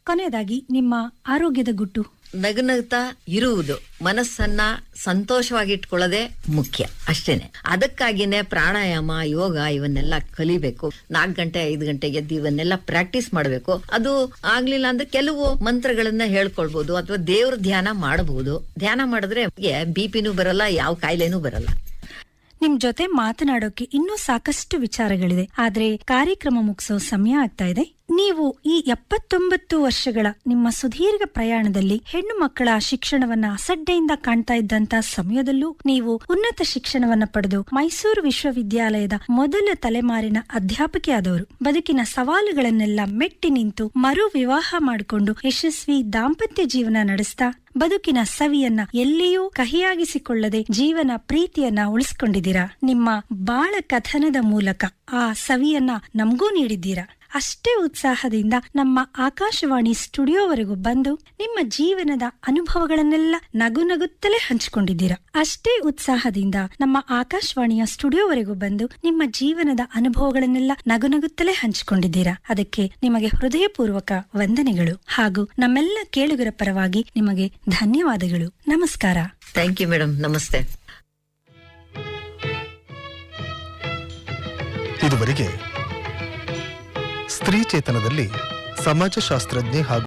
ಕೊನೆಯದಾಗಿ ನಿಮ್ಮ ಆರೋಗ್ಯದ ಗುಟ್ಟು. ನಗುನಗ್ತಾ ಇರುವುದು ಮನಸ್ಸನ್ನ ಸಂತೋಷವಾಗಿಟ್ಕೊಳ್ಳೋದೇ ಮುಖ್ಯ, ಅಷ್ಟೇನೆ. ಅದಕ್ಕಾಗಿನೇ ಪ್ರಾಣಾಯಾಮ, ಯೋಗ ಇವನ್ನೆಲ್ಲ ಕಲಿಬೇಕು. ನಾಲ್ಕು ಗಂಟೆ, ಐದು ಗಂಟೆ ಎದ್ದು ಇವನ್ನೆಲ್ಲ ಪ್ರಾಕ್ಟೀಸ್ ಮಾಡಬೇಕು. ಅದು ಆಗ್ಲಿಲ್ಲ ಅಂದ್ರೆ ಕೆಲವು ಮಂತ್ರಗಳನ್ನ ಹೇಳ್ಕೊಳ್ಬಹುದು ಅಥವಾ ದೇವ್ರ ಧ್ಯಾನ ಮಾಡಬಹುದು ಧ್ಯಾನ ಮಾಡಿದ್ರೆ ಬಿ ಪಿನೂ ಬರಲ್ಲ, ಯಾವ ಕಾಯಿಲೆನೂ ಬರಲ್ಲ. ನಿಮ್ ಜೊತೆ ಮಾತನಾಡೋಕೆ ಇನ್ನೂ ಸಾಕಷ್ಟು ವಿಚಾರಗಳಿದೆ. ಆದ್ರೆ ಕಾರ್ಯಕ್ರಮ ಮುಗಿಸೋ ಸಮಯ ಆಗ್ತಾ ಇದೆ. ನೀವು ಈ ಎಪ್ಪತ್ತೊಂಬತ್ತು ವರ್ಷಗಳ ನಿಮ್ಮ ಸುದೀರ್ಘ ಪ್ರಯಾಣದಲ್ಲಿ ಹೆಣ್ಣು ಮಕ್ಕಳ ಶಿಕ್ಷಣವನ್ನ ಅಸಡ್ಡೆಯಿಂದ ಕಾಣ್ತಾ ಇದ್ದಂತ ಸಮಯದಲ್ಲೂ ನೀವು ಉನ್ನತ ಶಿಕ್ಷಣವನ್ನ ಪಡೆದು ಮೈಸೂರು ವಿಶ್ವವಿದ್ಯಾಲಯದ ಮೊದಲ ತಲೆಮಾರಿನ ಅಧ್ಯಾಪಕಿಯಾದವರು. ಬದುಕಿನ ಸವಾಲುಗಳನ್ನೆಲ್ಲ ಮೆಟ್ಟಿ ನಿಂತು ಮರು ವಿವಾಹ ಮಾಡಿಕೊಂಡು ಯಶಸ್ವಿ ದಾಂಪತ್ಯ ಜೀವನ ನಡೆಸ್ತಾ ಬದುಕಿನ ಸವಿಯನ್ನ ಎಲ್ಲಿಯೂ ಕಹಿಯಾಗಿಸಿಕೊಳ್ಳದೆ ಜೀವನ ಪ್ರೀತಿಯನ್ನ ಉಳಿಸ್ಕೊಂಡಿದ್ದೀರಾ? ನಿಮ್ಮ ಬಾಳ ಕಥನದ ಮೂಲಕ ಆ ಸವಿಯನ್ನ ನಮಗೂ ನೀಡಿದ್ದೀರಾ? ಅಷ್ಟೇ ಉತ್ಸಾಹದಿಂದ ನಮ್ಮ ಆಕಾಶವಾಣಿ ಸ್ಟುಡಿಯೋವರೆಗೂ ಬಂದು ನಿಮ್ಮ ಜೀವನದ ಅನುಭವಗಳನ್ನೆಲ್ಲ ನಗು ನಗುತ್ತಲೇ ಹಂಚಿಕೊಂಡಿದ್ದೀರಾ? ಅಷ್ಟೇ ಉತ್ಸಾಹದಿಂದ ನಮ್ಮ ಆಕಾಶವಾಣಿಯ ಸ್ಟುಡಿಯೋವರೆಗೂ ಬಂದು ನಿಮ್ಮ ಜೀವನದ ಅನುಭವಗಳನ್ನೆಲ್ಲ ನಗು ನಗುತ್ತಲೇ ಹಂಚಿಕೊಂಡಿದ್ದೀರಾ? ಅದಕ್ಕೆ ನಿಮಗೆ ಹೃದಯಪೂರ್ವಕ ವಂದನೆಗಳು. ಹಾಗೂ ನಮ್ಮೆಲ್ಲ ಕೇಳುಗರ ಪರವಾಗಿ ನಿಮಗೆ ಧನ್ಯವಾದಗಳು. ನಮಸ್ಕಾರ. ಥ್ಯಾಂಕ್ ಯು ಮೇಡಮ್ ನಮಸ್ತೆ. ಇದುವರೆಗೆ ಸ್ತ್ರೀ ಚೇತನದಲ್ಲಿ ಸಮಾಜಶಾಸ್ತ್ರಜ್ಞೆ ಹಾಗೂ